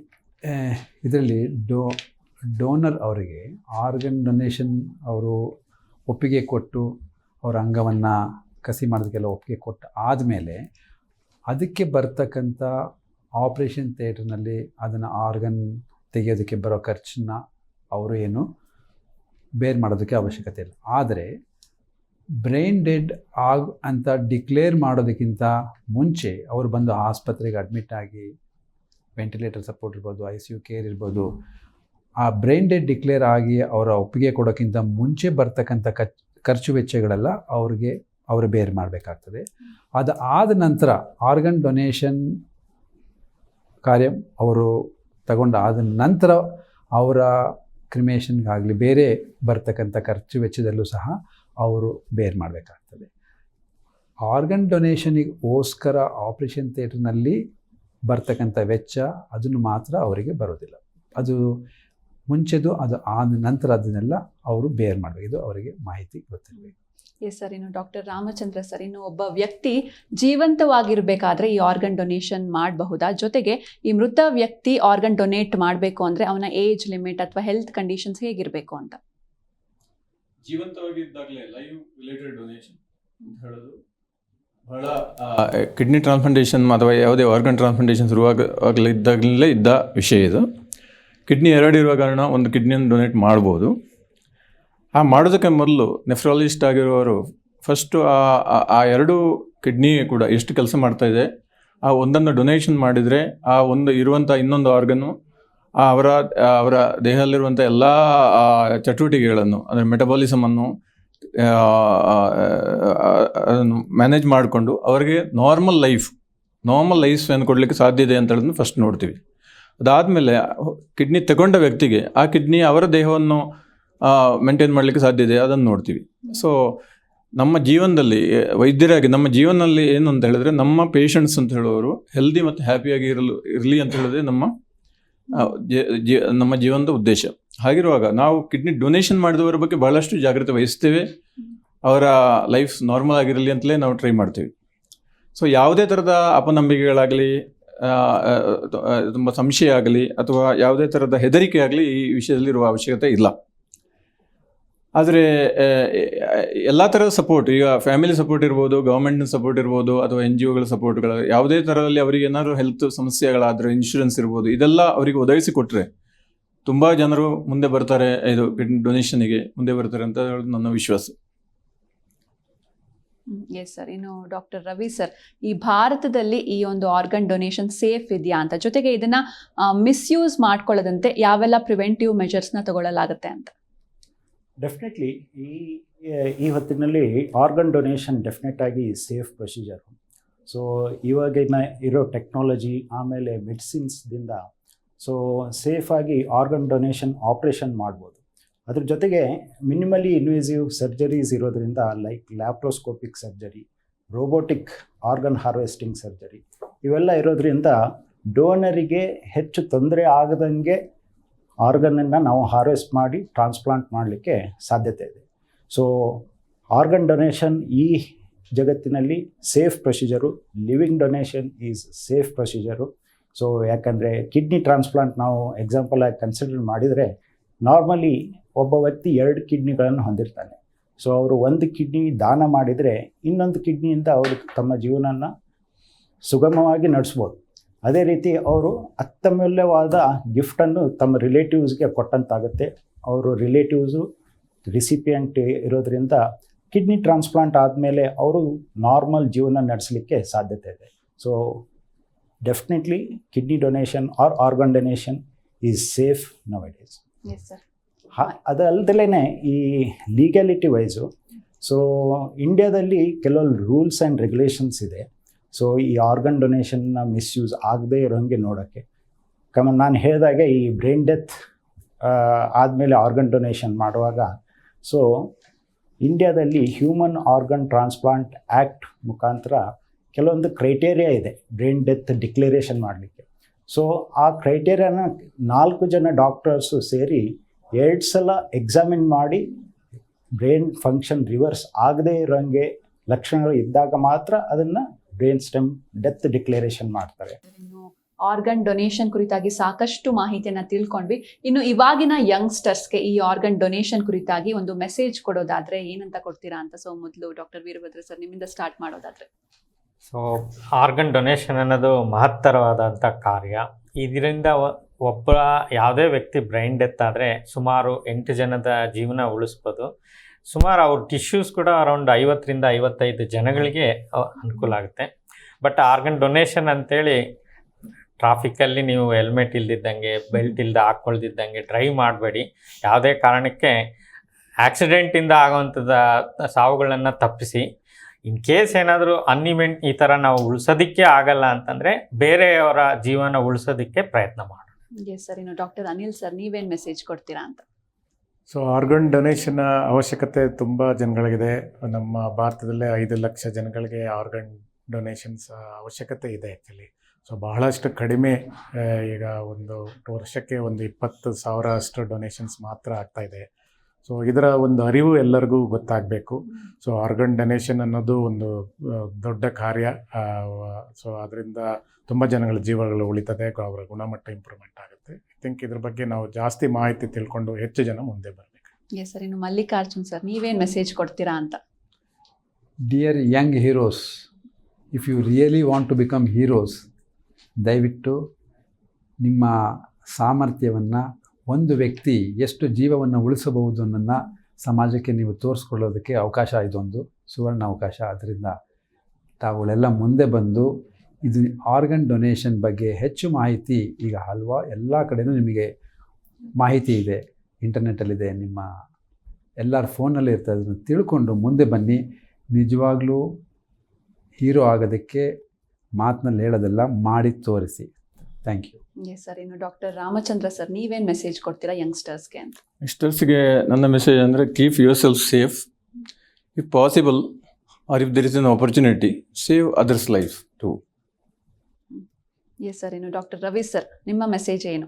ಇದರಲ್ಲಿ ಡೋ ಡೋನರ್ ಅವರಿಗೆ ಆರ್ಗನ್ ಡೊನೇಷನ್ ಅವರು ಒಪ್ಪಿಗೆ ಕೊಟ್ಟು ಅವರ ಅಂಗವನ್ನು ಕಸಿ ಮಾಡೋದಕ್ಕೆಲ್ಲ ಒಪ್ಪಿಗೆ ಕೊಟ್ಟು ಆದಮೇಲೆ ಅದಕ್ಕೆ ಬರ್ತಕ್ಕಂಥ ಆಪ್ರೇಷನ್ ಥಿಯೇಟ್ರ್ನಲ್ಲಿ ಅದನ್ನು ಆರ್ಗನ್ ತೆಗೆಯೋದಕ್ಕೆ ಬರೋ ಖರ್ಚನ್ನ ಅವರು ಏನು ಬೇರ್ ಮಾಡೋದಕ್ಕೆ ಅವಶ್ಯಕತೆ ಇಲ್ಲ. ಆದರೆ ಬ್ರೈನ್ ಡೆಡ್ ಆಗ್ ಅಂತ ಡಿಕ್ಲೇರ್ ಮಾಡೋದಕ್ಕಿಂತ ಮುಂಚೆ ಅವರು ಬಂದು ಆಸ್ಪತ್ರೆಗೆ ಅಡ್ಮಿಟ್ ಆಗಿ ವೆಂಟಿಲೇಟರ್ ಸಪೋರ್ಟ್ ಇರ್ಬೋದು, ಐ ಸಿ ಯು ಕೇರ್ ಇರ್ಬೋದು, ಆ ಬ್ರೈನ್ ಡೆಡ್ ಡಿಕ್ಲೇರ್ ಆಗಿ ಅವರ ಒಪ್ಪಿಗೆ ಕೊಡೋಕ್ಕಿಂತ ಮುಂಚೆ ಬರ್ತಕ್ಕಂಥ ಖರ್ಚು ವೆಚ್ಚಗಳೆಲ್ಲ ಅವ್ರಿಗೆ, ಅವರು ಬೇರ್ ಮಾಡಬೇಕಾಗ್ತದೆ. ಅದು ಆದ ನಂತರ ಆರ್ಗನ್ ಡೊನೇಷನ್ ಕಾರ್ಯ ಅವರು ತಗೊಂಡು ಆದ ನಂತರ ಅವರ ಕ್ರಿಮೇಷನ್ಗಾಗಲಿ ಬೇರೆ ಬರ್ತಕ್ಕಂಥ ಖರ್ಚು ವೆಚ್ಚದಲ್ಲೂ ಸಹ ಅವರು ಬೇರ್ ಮಾಡಬೇಕಾಗ್ತದೆ. ಆರ್ಗನ್ ಡೊನೇಷನಿಗೋಸ್ಕರ ಆಪ್ರೇಷನ್ ಥಿಯೇಟ್ರ್ನಲ್ಲಿ ಬರ್ತಕ್ಕಂಥ ವೆಚ್ಚ ಅದನ್ನು ಮಾತ್ರ ಅವರಿಗೆ ಬರೋದಿಲ್ಲ. ಅದು ಮುಂಚೆದು ಅದು ಆದ ನಂತರ ಅದನ್ನೆಲ್ಲ ಅವರು ಬೇರ್ ಮಾಡಬೇಕು. ಇದು ಅವರಿಗೆ ಮಾಹಿತಿ ಗೊತ್ತಿರಬೇಕು. ಎಸ್ ಸರ್ ಇನ್ನು ಡಾಕ್ಟರ್ ರಾಮಚಂದ್ರ ಸರ್ ಇನ್ನು ಒಬ್ಬ ವ್ಯಕ್ತಿ ಜೀವಂತವಾಗಿರಬೇಕಾದ್ರೆ ಈ ಆರ್ಗನ್ ಡೊನೇಷನ್ ಮಾಡಬಹುದಾ? ಜೊತೆಗೆ ಈ ಮೃತ ವ್ಯಕ್ತಿ ಆರ್ಗನ್ ಡೊನೇಟ್ ಮಾಡಬೇಕು ಅಂದರೆ ಅವನ ಏಜ್ ಲಿಮಿಟ್ ಅಥವಾ ಹೆಲ್ತ್ ಕಂಡೀಷನ್ಸ್ ಹೇಗಿರಬೇಕು ಅಂತ? ಜೀವಂತವಾಗಿದ್ದಾಗಲೇ ಲೈವ್ ರಿಲೇಟೆಡ್ ಡೊನೇಷನ್ ಅಂತ ಹೇಳೋದು. ಬಹಳ ಕಿಡ್ನಿ ಟ್ರಾನ್ಸ್ಪ್ಲಾಂಟೇಷನ್ ಅಥವಾ ಯಾವುದೇ ಆರ್ಗನ್ ಟ್ರಾನ್ಸ್ಪ್ಲಾಂಟೇಷನ್ ಶುರುವಾಗಲಿದ್ದಾಗಲೇ ಇದ್ದ ವಿಷಯ ಇದು. ಕಿಡ್ನಿ ಎರಡಿರುವ ಕಾರಣ ಒಂದು ಕಿಡ್ನಿಯನ್ನು ಡೊನೇಟ್ ಮಾಡ್ಬೋದು. ಆ, ಮಾಡೋದಕ್ಕೆ ಮೊದಲು ನೆಫ್ರಾಲಜಿಸ್ಟ್ ಆಗಿರುವವರು ಫಸ್ಟು ಆ, ಆ- ಎರಡು ಕಿಡ್ನಿ ಕೂಡ ಎಷ್ಟು ಕೆಲಸ ಮಾಡ್ತಾ ಇದೆ, ಆ ಒಂದನ್ನು ಡೊನೇಷನ್ ಮಾಡಿದರೆ ಆ ಒಂದು ಇರುವಂಥ ಇನ್ನೊಂದು ಆರ್ಗನ್ನು ಅವರ ಅವರ ದೇಹದಲ್ಲಿರುವಂಥ ಎಲ್ಲ ಚಟುವಟಿಕೆಗಳನ್ನು, ಅಂದರೆ ಮೆಟಬಾಲಿಸಮನ್ನು ಅದನ್ನು ಮ್ಯಾನೇಜ್ ಮಾಡಿಕೊಂಡು ಅವರಿಗೆ ನಾರ್ಮಲ್ ಲೈಫ್ ನಾರ್ಮಲ್ ಲೈಫ್ ಏನು ಕೊಡಲಿಕ್ಕೆ ಸಾಧ್ಯ ಇದೆ ಅಂತ ಫಸ್ಟ್ ನೋಡ್ತೀವಿ. ಅದಾದಮೇಲೆ ಕಿಡ್ನಿ ತಗೊಂಡ ವ್ಯಕ್ತಿಗೆ ಆ ಕಿಡ್ನಿ ಅವರ ದೇಹವನ್ನು ಮೇಂಟೈನ್ ಮಾಡಲಿಕ್ಕೆ ಸಾಧ್ಯ ಇದೆ, ಅದನ್ನು ನೋಡ್ತೀವಿ. ಸೊ ನಮ್ಮ ಜೀವನದಲ್ಲಿ ವೈದ್ಯರಾಗಿ ನಮ್ಮ ಜೀವನದಲ್ಲಿ ಏನು ಅಂತ ಹೇಳಿದ್ರೆ, ನಮ್ಮ ಪೇಷಂಟ್ಸ್ ಅಂತ ಹೇಳುವವರು ಹೆಲ್ದಿ ಮತ್ತು ಹ್ಯಾಪಿಯಾಗಿ ಇರಲು, ಇರಲಿ ಅಂತ ಹೇಳಿದ್ರೆ ನಮ್ಮ ನಮ್ಮ ಜೀವನದ ಉದ್ದೇಶ. ಹಾಗಿರುವಾಗ ನಾವು ಕಿಡ್ನಿ ಡೊನೇಷನ್ ಮಾಡಿದವರ ಬಗ್ಗೆ ಬಹಳಷ್ಟು ಜಾಗ್ರತೆ ವಹಿಸ್ತೇವೆ. ಅವರ ಲೈಫ್ ನಾರ್ಮಲ್ ಆಗಿರಲಿ ಅಂತಲೇ ನಾವು ಟ್ರೈ ಮಾಡ್ತೀವಿ. ಸೊ ಯಾವುದೇ ಥರದ ಅಪನಂಬಿಕೆಗಳಾಗಲಿ ತುಂಬ ಸಂಶಯ ಆಗಲಿ ಅಥವಾ ಯಾವುದೇ ಥರದ ಹೆದರಿಕೆ ಆಗಲಿ ಈ ವಿಷಯದಲ್ಲಿ ಇರುವ ಅವಶ್ಯಕತೆ ಇಲ್ಲ. ಆದರೆ ಎಲ್ಲ ಥರದ ಸಪೋರ್ಟ್ ಈಗ ಫ್ಯಾಮಿಲಿ ಸಪೋರ್ಟ್ ಇರ್ಬೋದು ಗೌರ್ಮೆಂಟ್ನ ಸಪೋರ್ಟ್ ಇರ್ಬೋದು, ಅಥವಾ ಎನ್ ಜಿ ಒಗಳ ಸಪೋರ್ಟ್ಗಳು ಯಾವುದೇ ಥರದಲ್ಲಿ ಅವರಿಗೆ ಏನಾದರೂ ಹೆಲ್ತ್ ಸಮಸ್ಯೆಗಳಾದರೂ ಇನ್ಶೂರೆನ್ಸ್ ಇರ್ಬೋದು, ಇದೆಲ್ಲ ಅವರಿಗೆ ಒದಗಿಸಿ ಕೊಟ್ಟರೆ ತುಂಬ ಜನರು ಮುಂದೆ ಬರ್ತಾರೆ, ಇದು ಡೊನೇಷನ್ಗೆ ಮುಂದೆ ಬರ್ತಾರೆ ಅಂತ ಹೇಳೋದು ನನ್ನ ವಿಶ್ವಾಸ. ಎಸ್ ಸರ್ ಇನ್ನು ಡಾಕ್ಟರ್ ರವಿ ಸರ್ ಈ ಭಾರತದಲ್ಲಿ ಈ ಒಂದು ಆರ್ಗನ್ ಡೊನೇಷನ್ ಸೇಫ್ ಇದೆಯಾ ಅಂತ? ಜೊತೆಗೆ ಇದನ್ನ ಮಿಸ್ಯೂಸ್ ಮಾಡ್ಕೊಳ್ಳದಂತೆ ಯಾವೆಲ್ಲ ಪ್ರಿವೆಂಟಿವ್ ಮೆಜರ್ಸ್ನ ತಗೊಳ್ಳಲಾಗುತ್ತೆ ಅಂತ? ಡೆಫಿನೆಟ್ಲಿ ಈ ಈ ಹೊತ್ತಿನಲ್ಲಿ ಆರ್ಗನ್ ಡೊನೇಷನ್ ಡೆಫಿನೆಟ್ ಆಗಿ ಸೇಫ್ ಪ್ರೊಸೀಜರು ಸೊ ಇವಾಗಿನ ಇರೋ ಟೆಕ್ನಾಲಜಿ ಆಮೇಲೆ ಮೆಡಿಸಿನ್ಸ್ದಿಂದ ಸೊ ಸೇಫಾಗಿ ಆರ್ಗನ್ ಡೊನೇಷನ್ ಆಪ್ರೇಷನ್ ಮಾಡ್ಬೋದು. ಅದ್ರ ಜೊತೆಗೆ ಮಿನಿಮಲಿ ಇನ್ವೇಸಿವ್ ಸರ್ಜರೀಸ್ ಇರೋದ್ರಿಂದ like laparoscopic surgery robotic organ harvesting surgery ಇವೆಲ್ಲ ಇರೋದ್ರಿಂದ ಡೋನರಿಗೆ ಹೆಚ್ಚು ತೊಂದರೆ ಆಗದಂಗೆ ಆರ್ಗನನ್ನು ನಾವು ಹಾರ್ವೆಸ್ಟ್ ಮಾಡಿ ಟ್ರಾನ್ಸ್ಪ್ಲಾಂಟ್ ಮಾಡಲಿಕ್ಕೆ ಸಾಧ್ಯತೆ ಇದೆ. ಸೊ ಆರ್ಗನ್ ಡೊನೇಷನ್ ಈ ಜಗತ್ತಿನಲ್ಲಿ safe procedure living donation is safe procedure so ಯಾಕಂದರೆ ಕಿಡ್ನಿ ಟ್ರಾನ್ಸ್ಪ್ಲಾಂಟ್ ನಾವು ಎಕ್ಸಾಂಪಲ್ ಆಗಿ ಕನ್ಸಿಡರ್ ಮಾಡಿದರೆ ನಾರ್ಮಲಿ ಒಬ್ಬ ವ್ಯಕ್ತಿ ಎರಡು ಕಿಡ್ನಿಗಳನ್ನು ಹೊಂದಿರ್ತಾನೆ. ಸೊ ಅವರು ಒಂದು ಕಿಡ್ನಿ ದಾನ ಮಾಡಿದರೆ ಇನ್ನೊಂದು ಕಿಡ್ನಿಯಿಂದ ಅವರು ತಮ್ಮ ಜೀವನನ ಸುಗಮವಾಗಿ ನಡೆಸ್ಬೋದು. ಅದೇ ರೀತಿ ಅವರು ಅತ್ಯಮೂಲ್ಯವಾದ ಗಿಫ್ಟನ್ನು ತಮ್ಮ ರಿಲೇಟಿವ್ಸ್ಗೆ ಕೊಟ್ಟಂತಾಗುತ್ತೆ. ಅವರು ರಿಲೇಟಿವ್ಸು ರಿಸಿಪಿಯಂಟ್ ಇರೋದ್ರಿಂದ ಕಿಡ್ನಿ ಟ್ರಾನ್ಸ್ಪ್ಲಾಂಟ್ ಆದಮೇಲೆ ಅವರು ನಾರ್ಮಲ್ ಜೀವನ ನಡೆಸಲಿಕ್ಕೆ ಸಾಧ್ಯತೆ ಇದೆ. So definitely kidney donation or organ donation is safe now it is sir ಅದಲ್ದಲೇ ಈ ಲೀಗ್ಯಾಲಿಟಿ ವೈಸು ಸೊ ಇಂಡಿಯಾದಲ್ಲಿ ಕೆಲವೊಂದು ರೂಲ್ಸ್ ಆ್ಯಂಡ್ ರೆಗ್ಯುಲೇಷನ್ಸ್ ಇದೆ. ಸೊ ಈ ಆರ್ಗನ್ ಡೊನೇಷನ್ನ ಮಿಸ್ಯೂಸ್ ಆಗದೇ ಇರೋಂಗೆ ನೋಡೋಕ್ಕೆ. ಕಮ, ನಾನು ಹೇಳಿದಾಗೆ ಈ ಬ್ರೈನ್ ಡೆತ್ ಆದಮೇಲೆ ಆರ್ಗನ್ ಡೊನೇಷನ್ ಮಾಡುವಾಗ ಸೊ ಇಂಡಿಯಾದಲ್ಲಿ ಹ್ಯೂಮನ್ ಆರ್ಗನ್ ಟ್ರಾನ್ಸ್ಪ್ಲಾಂಟ್ ಆ್ಯಕ್ಟ್ ಮುಖಾಂತರ ಕೆಲವೊಂದು ಕ್ರೈಟೇರಿಯಾ ಇದೆ ಬ್ರೈನ್ ಡೆತ್ ಡಿಕ್ಲರೇಷನ್ ಮಾಡಲಿಕ್ಕೆ. ಸೊ ಆ ಕ್ರೈಟೇರಿಯಾನ ನಾಲ್ಕು ಜನ ಡಾಕ್ಟರ್ಸು ಸೇರಿ ಎರಡು ಸಲ ಎಕ್ಸಾಮಿನ್ ಮಾಡಿ ಬ್ರೈನ್ ಫಂಕ್ಷನ್ ರಿವರ್ಸ್ ಆಗದೇ ಇರೋಂಗೆ ಲಕ್ಷಣಗಳು ಇದ್ದಾಗ ಮಾತ್ರ ಅದನ್ನು ಬ್ರೈನ್ ಸ್ಟೆಮ್ ಡೆತ್ ಡಿಕ್ಲರೇಷನ್ ಮಾಡ್ತಾರೆ. ಇನ್ನು ಆರ್ಗನ್ ಡೊನೇಷನ್ ಕುರಿತಾಗಿ ಸಾಕಷ್ಟು ಮಾಹಿತಿಯನ್ನು ತಿಳ್ಕೊಂಡ್ವಿ. ಇನ್ನು ಇವಾಗಿನ ಯಂಗ್ಸ್ಟರ್ಸ್ಗೆ ಈ ಆರ್ಗನ್ ಡೊನೇಷನ್ ಕುರಿತಾಗಿ ಒಂದು ಮೆಸೇಜ್ ಕೊಡೋದಾದ್ರೆ ಏನಂತ ಕೊಡ್ತೀರಾ ಅಂತ ಸೊ ಮೊದಲು ಡಾಕ್ಟರ್ ವೀರಭದ್ರ ಸರ್ ನಿಮ್ಮಿಂದ ಸ್ಟಾರ್ಟ್ ಮಾಡೋದಾದ್ರೆ. ಸೊ ಆರ್ಗನ್ ಡೊನೇಷನ್ ಅನ್ನೋದು ಮಹತ್ತರವಾದಂಥ ಕಾರ್ಯ. ಇದರಿಂದ ಒಬ್ಬ ಯಾವುದೇ ವ್ಯಕ್ತಿ ಬ್ರೈನ್ ಡೆತ್ ಆದರೆ ಸುಮಾರು ಎಂಟು ಜನದ ಜೀವನ ಉಳಿಸ್ಬೋದು. ಸುಮಾರು ಅವ್ರ ಟಿಶ್ಯೂಸ್ ಕೂಡ ಅರೌಂಡ್ ಐವತ್ತರಿಂದ ಐವತ್ತೈದು ಜನಗಳಿಗೆ ಅನುಕೂಲ ಆಗುತ್ತೆ. ಬಟ್ ಆರ್ಗನ್ ಡೊನೇಷನ್ ಅಂತೇಳಿ ಟ್ರಾಫಿಕ್ಕಲ್ಲಿ ನೀವು ಹೆಲ್ಮೆಟ್ ಇಲ್ದಿದ್ದಂಗೆ ಬೆಲ್ಟ್ ಇಲ್ದ ಹಾಕ್ಕೊಳ್ದಿದ್ದಂಗೆ ಡ್ರೈವ್ ಮಾಡಬೇಡಿ. ಯಾವುದೇ ಕಾರಣಕ್ಕೆ ಆಕ್ಸಿಡೆಂಟಿಂದ ಆಗುವಂಥದ್ದು ಸಾವುಗಳನ್ನು ತಪ್ಪಿಸಿ. ಇನ್ ಕೇಸ್ ಏನಾದರೂ ಅನ್ಇವೆಂಟ್ ಈ ಥರ ನಾವು ಉಳಿಸೋದಕ್ಕೆ ಆಗಲ್ಲ ಅಂತಂದರೆ ಬೇರೆಯವರ ಜೀವನ ಉಳಿಸೋದಕ್ಕೆ ಪ್ರಯತ್ನ ಮಾಡೋಣ. ಸರ್ ಇನ್ನು ಡಾಕ್ಟರ್ ಅನಿಲ್ ಸರ್ ನೀವೇನು ಮೆಸೇಜ್ ಕೊಡ್ತೀರಾ ಅಂತ? ಸೊ ಆರ್ಗನ್ ಡೊನೇಷನ್ ಅವಶ್ಯಕತೆ ತುಂಬ ಜನಗಳಿಗಿದೆ. ನಮ್ಮ ಭಾರತದಲ್ಲೇ ಐದು ಲಕ್ಷ ಜನಗಳಿಗೆ ಆರ್ಗನ್ ಡೊನೇಷನ್ಸ್ ಅವಶ್ಯಕತೆ ಇದೆ ಆ್ಯಕ್ಚುಲಿ ಸೊ ಬಹಳಷ್ಟು ಕಡಿಮೆ ಈಗ ಒಂದು ವರ್ಷಕ್ಕೆ ಒಂದು ಇಪ್ಪತ್ತು ಸಾವಿರ ಅಷ್ಟು ಡೊನೇಷನ್ಸ್ ಮಾತ್ರ ಆಗ್ತಾ ಇದೆ. ಸೊ ಇದರ ಒಂದು ಅರಿವು ಎಲ್ಲರಿಗೂ ಗೊತ್ತಾಗಬೇಕು. ಸೊ ಆರ್ಗನ್ ಡೊನೇಷನ್ ಅನ್ನೋದು ಒಂದು ದೊಡ್ಡ ಕಾರ್ಯ ಸೊ ಅದರಿಂದ ತುಂಬ ಜನಗಳ ಜೀವಗಳು ಉಳಿತದೆ. ಅವರ ಗುಣಮಟ್ಟ ಇಂಪ್ರೂವ್ಮೆಂಟ್ ಆಗುತ್ತೆ. ಥಿಂಕ್ ಇದ್ರ ಬಗ್ಗೆ ನಾವು ಜಾಸ್ತಿ ಮಾಹಿತಿ ತಿಳ್ಕೊಂಡು ಹೆಚ್ಚು ಜನ ಮುಂದೆ ಬರಬೇಕು. ಎಸ್ ಸರ್ ಇನ್ನು ಮಲ್ಲಿಕಾರ್ಜುನ್ ಸರ್ ನೀವೇನು ಮೆಸೇಜ್ ಕೊಡ್ತೀರಾ ಅಂತ? Dear young heroes if you really want to become heroes ದಯವಿಟ್ಟು ನಿಮ್ಮ ಸಾಮರ್ಥ್ಯವನ್ನು ಒಂದು ವ್ಯಕ್ತಿ ಎಷ್ಟು ಜೀವವನ್ನು ಉಳಿಸಬಹುದು ಅನ್ನೋದನ್ನು ಸಮಾಜಕ್ಕೆ ನೀವು ತೋರಿಸ್ಕೊಳ್ಳೋದಕ್ಕೆ ಅವಕಾಶ ಇದೊಂದು ಸುವರ್ಣ ಅವಕಾಶ ಅದರಿಂದ ತಾವುಗಳೆಲ್ಲ ಮುಂದೆ ಬಂದು ಇದು ಆರ್ಗನ್ ಡೊನೇಷನ್ ಬಗ್ಗೆ ಹೆಚ್ಚು ಮಾಹಿತಿ ಈಗ ಹಲ್ವಾ ಎಲ್ಲ ಕಡೆಯೂ ನಿಮಗೆ ಮಾಹಿತಿ ಇದೆ. ಇಂಟರ್ನೆಟ್ಟಲ್ಲಿದೆ ನಿಮ್ಮ ಎಲ್ಲರ ಫೋನಲ್ಲಿ ಇರ್ತದೆ. ಅದನ್ನು ತಿಳ್ಕೊಂಡು ಮುಂದೆ ಬನ್ನಿ. ನಿಜವಾಗ್ಲೂ ಹೀರೋ ಆಗೋದಕ್ಕೆ ಮಾತಿನಲ್ಲಿ ಹೇಳೋದೆಲ್ಲ ಮಾಡಿ ತೋರಿಸಿ. ಥ್ಯಾಂಕ್ ಯು ಎಸ್ ಸರ್ ಇನ್ನು ಡಾಕ್ಟರ್ ರಾಮಚಂದ್ರ ಸರ್ ನೀವೇನು ಮೆಸೇಜ್ ಕೊಡ್ತೀರಾ ಯಂಗ್ಸ್ಟರ್ಸ್ಗೆ ಅಂತ? ಯಂಗ್ಸ್ಟರ್ಸ್ಗೆ ನನ್ನ ಮೆಸೇಜ್ ಅಂದರೆ keep yourself safe if possible or if there is an opportunity save others life too yes sir ಇನ್ನು ಡಾಕ್ಟರ್ ರವಿ ಸರ್ ನಿಮ್ಮ ಮೆಸೇಜ್ ಏನು?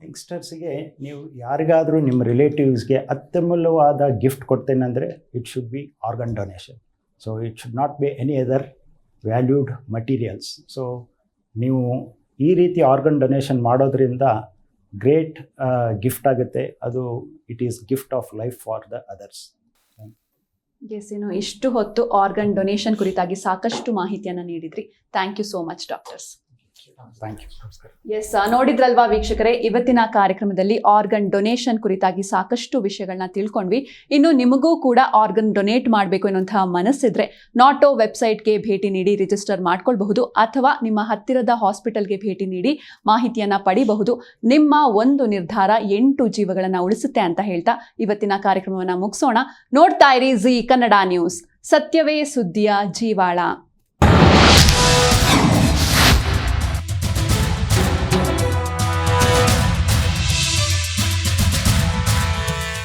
ಯಂಗ್ಸ್ಟರ್ಸ್ಗೆ ನೀವು ಯಾರಿಗಾದರೂ ನಿಮ್ಮ ರಿಲೇಟಿವ್ಸ್ಗೆ ಅತ್ಯಮೂಲ್ಯವಾದ ಗಿಫ್ಟ್ ಕೊಡ್ತೇನೆ ಅಂದರೆ it should be organ donation so it should not be any other valued materials so ನೀವು ಈ ರೀತಿ ಆರ್ಗನ್ ಡೊನೇಷನ್ ಮಾಡೋದ್ರಿಂದ ಗ್ರೇಟ್ ಗಿಫ್ಟ್ ಆಗುತ್ತೆ. ಅದು it is gift of life for the others yes ಇನ್ನು ಇಷ್ಟು ಹೊತ್ತು ಆರ್ಗನ್ ಡೊನೇಷನ್ ಕುರಿತಾಗಿ ಸಾಕಷ್ಟು ಮಾಹಿತಿಯನ್ನು ನೀಡಿದ್ರಿ. Thank you so much doctors yes ನೋಡಿದ್ರಲ್ವಾ ವೀಕ್ಷಕರೇ, ಇವತ್ತಿನ ಕಾರ್ಯಕ್ರಮದಲ್ಲಿ ಆರ್ಗನ್ ಡೊನೇಷನ್ ಕುರಿತಾಗಿ ಸಾಕಷ್ಟು ವಿಷಯಗಳನ್ನ ತಿಳ್ಕೊಂಡ್ವಿ. ಇನ್ನು ನಿಮಗೂ ಕೂಡ ಆರ್ಗನ್ ಡೊನೇಟ್ ಮಾಡಬೇಕು ಎನ್ನುವಂತಹ ಮನಸ್ಸಿದ್ರೆ ನಾಟೋ ವೆಬ್ಸೈಟ್ಗೆ ಭೇಟಿ ನೀಡಿ ರಿಜಿಸ್ಟರ್ ಮಾಡ್ಕೊಳ್ಬಹುದು. ಅಥವಾ ನಿಮ್ಮ ಹತ್ತಿರದ ಹಾಸ್ಪಿಟಲ್ಗೆ ಭೇಟಿ ನೀಡಿ ಮಾಹಿತಿಯನ್ನ ಪಡಿಬಹುದು. ನಿಮ್ಮ ಒಂದು ನಿರ್ಧಾರ ಎಂಟು ಜೀವಗಳನ್ನ ಉಳಿಸುತ್ತೆ ಅಂತ ಹೇಳ್ತಾ ಇವತ್ತಿನ ಕಾರ್ಯಕ್ರಮವನ್ನ ಮುಗಿಸೋಣ. ನೋಡ್ತಾ ಇರಿ ಜಿ ಕನ್ನಡ ನ್ಯೂಸ್ ಸತ್ಯವೇ ಸುದ್ದಿಯ ಜೀವಾಳ.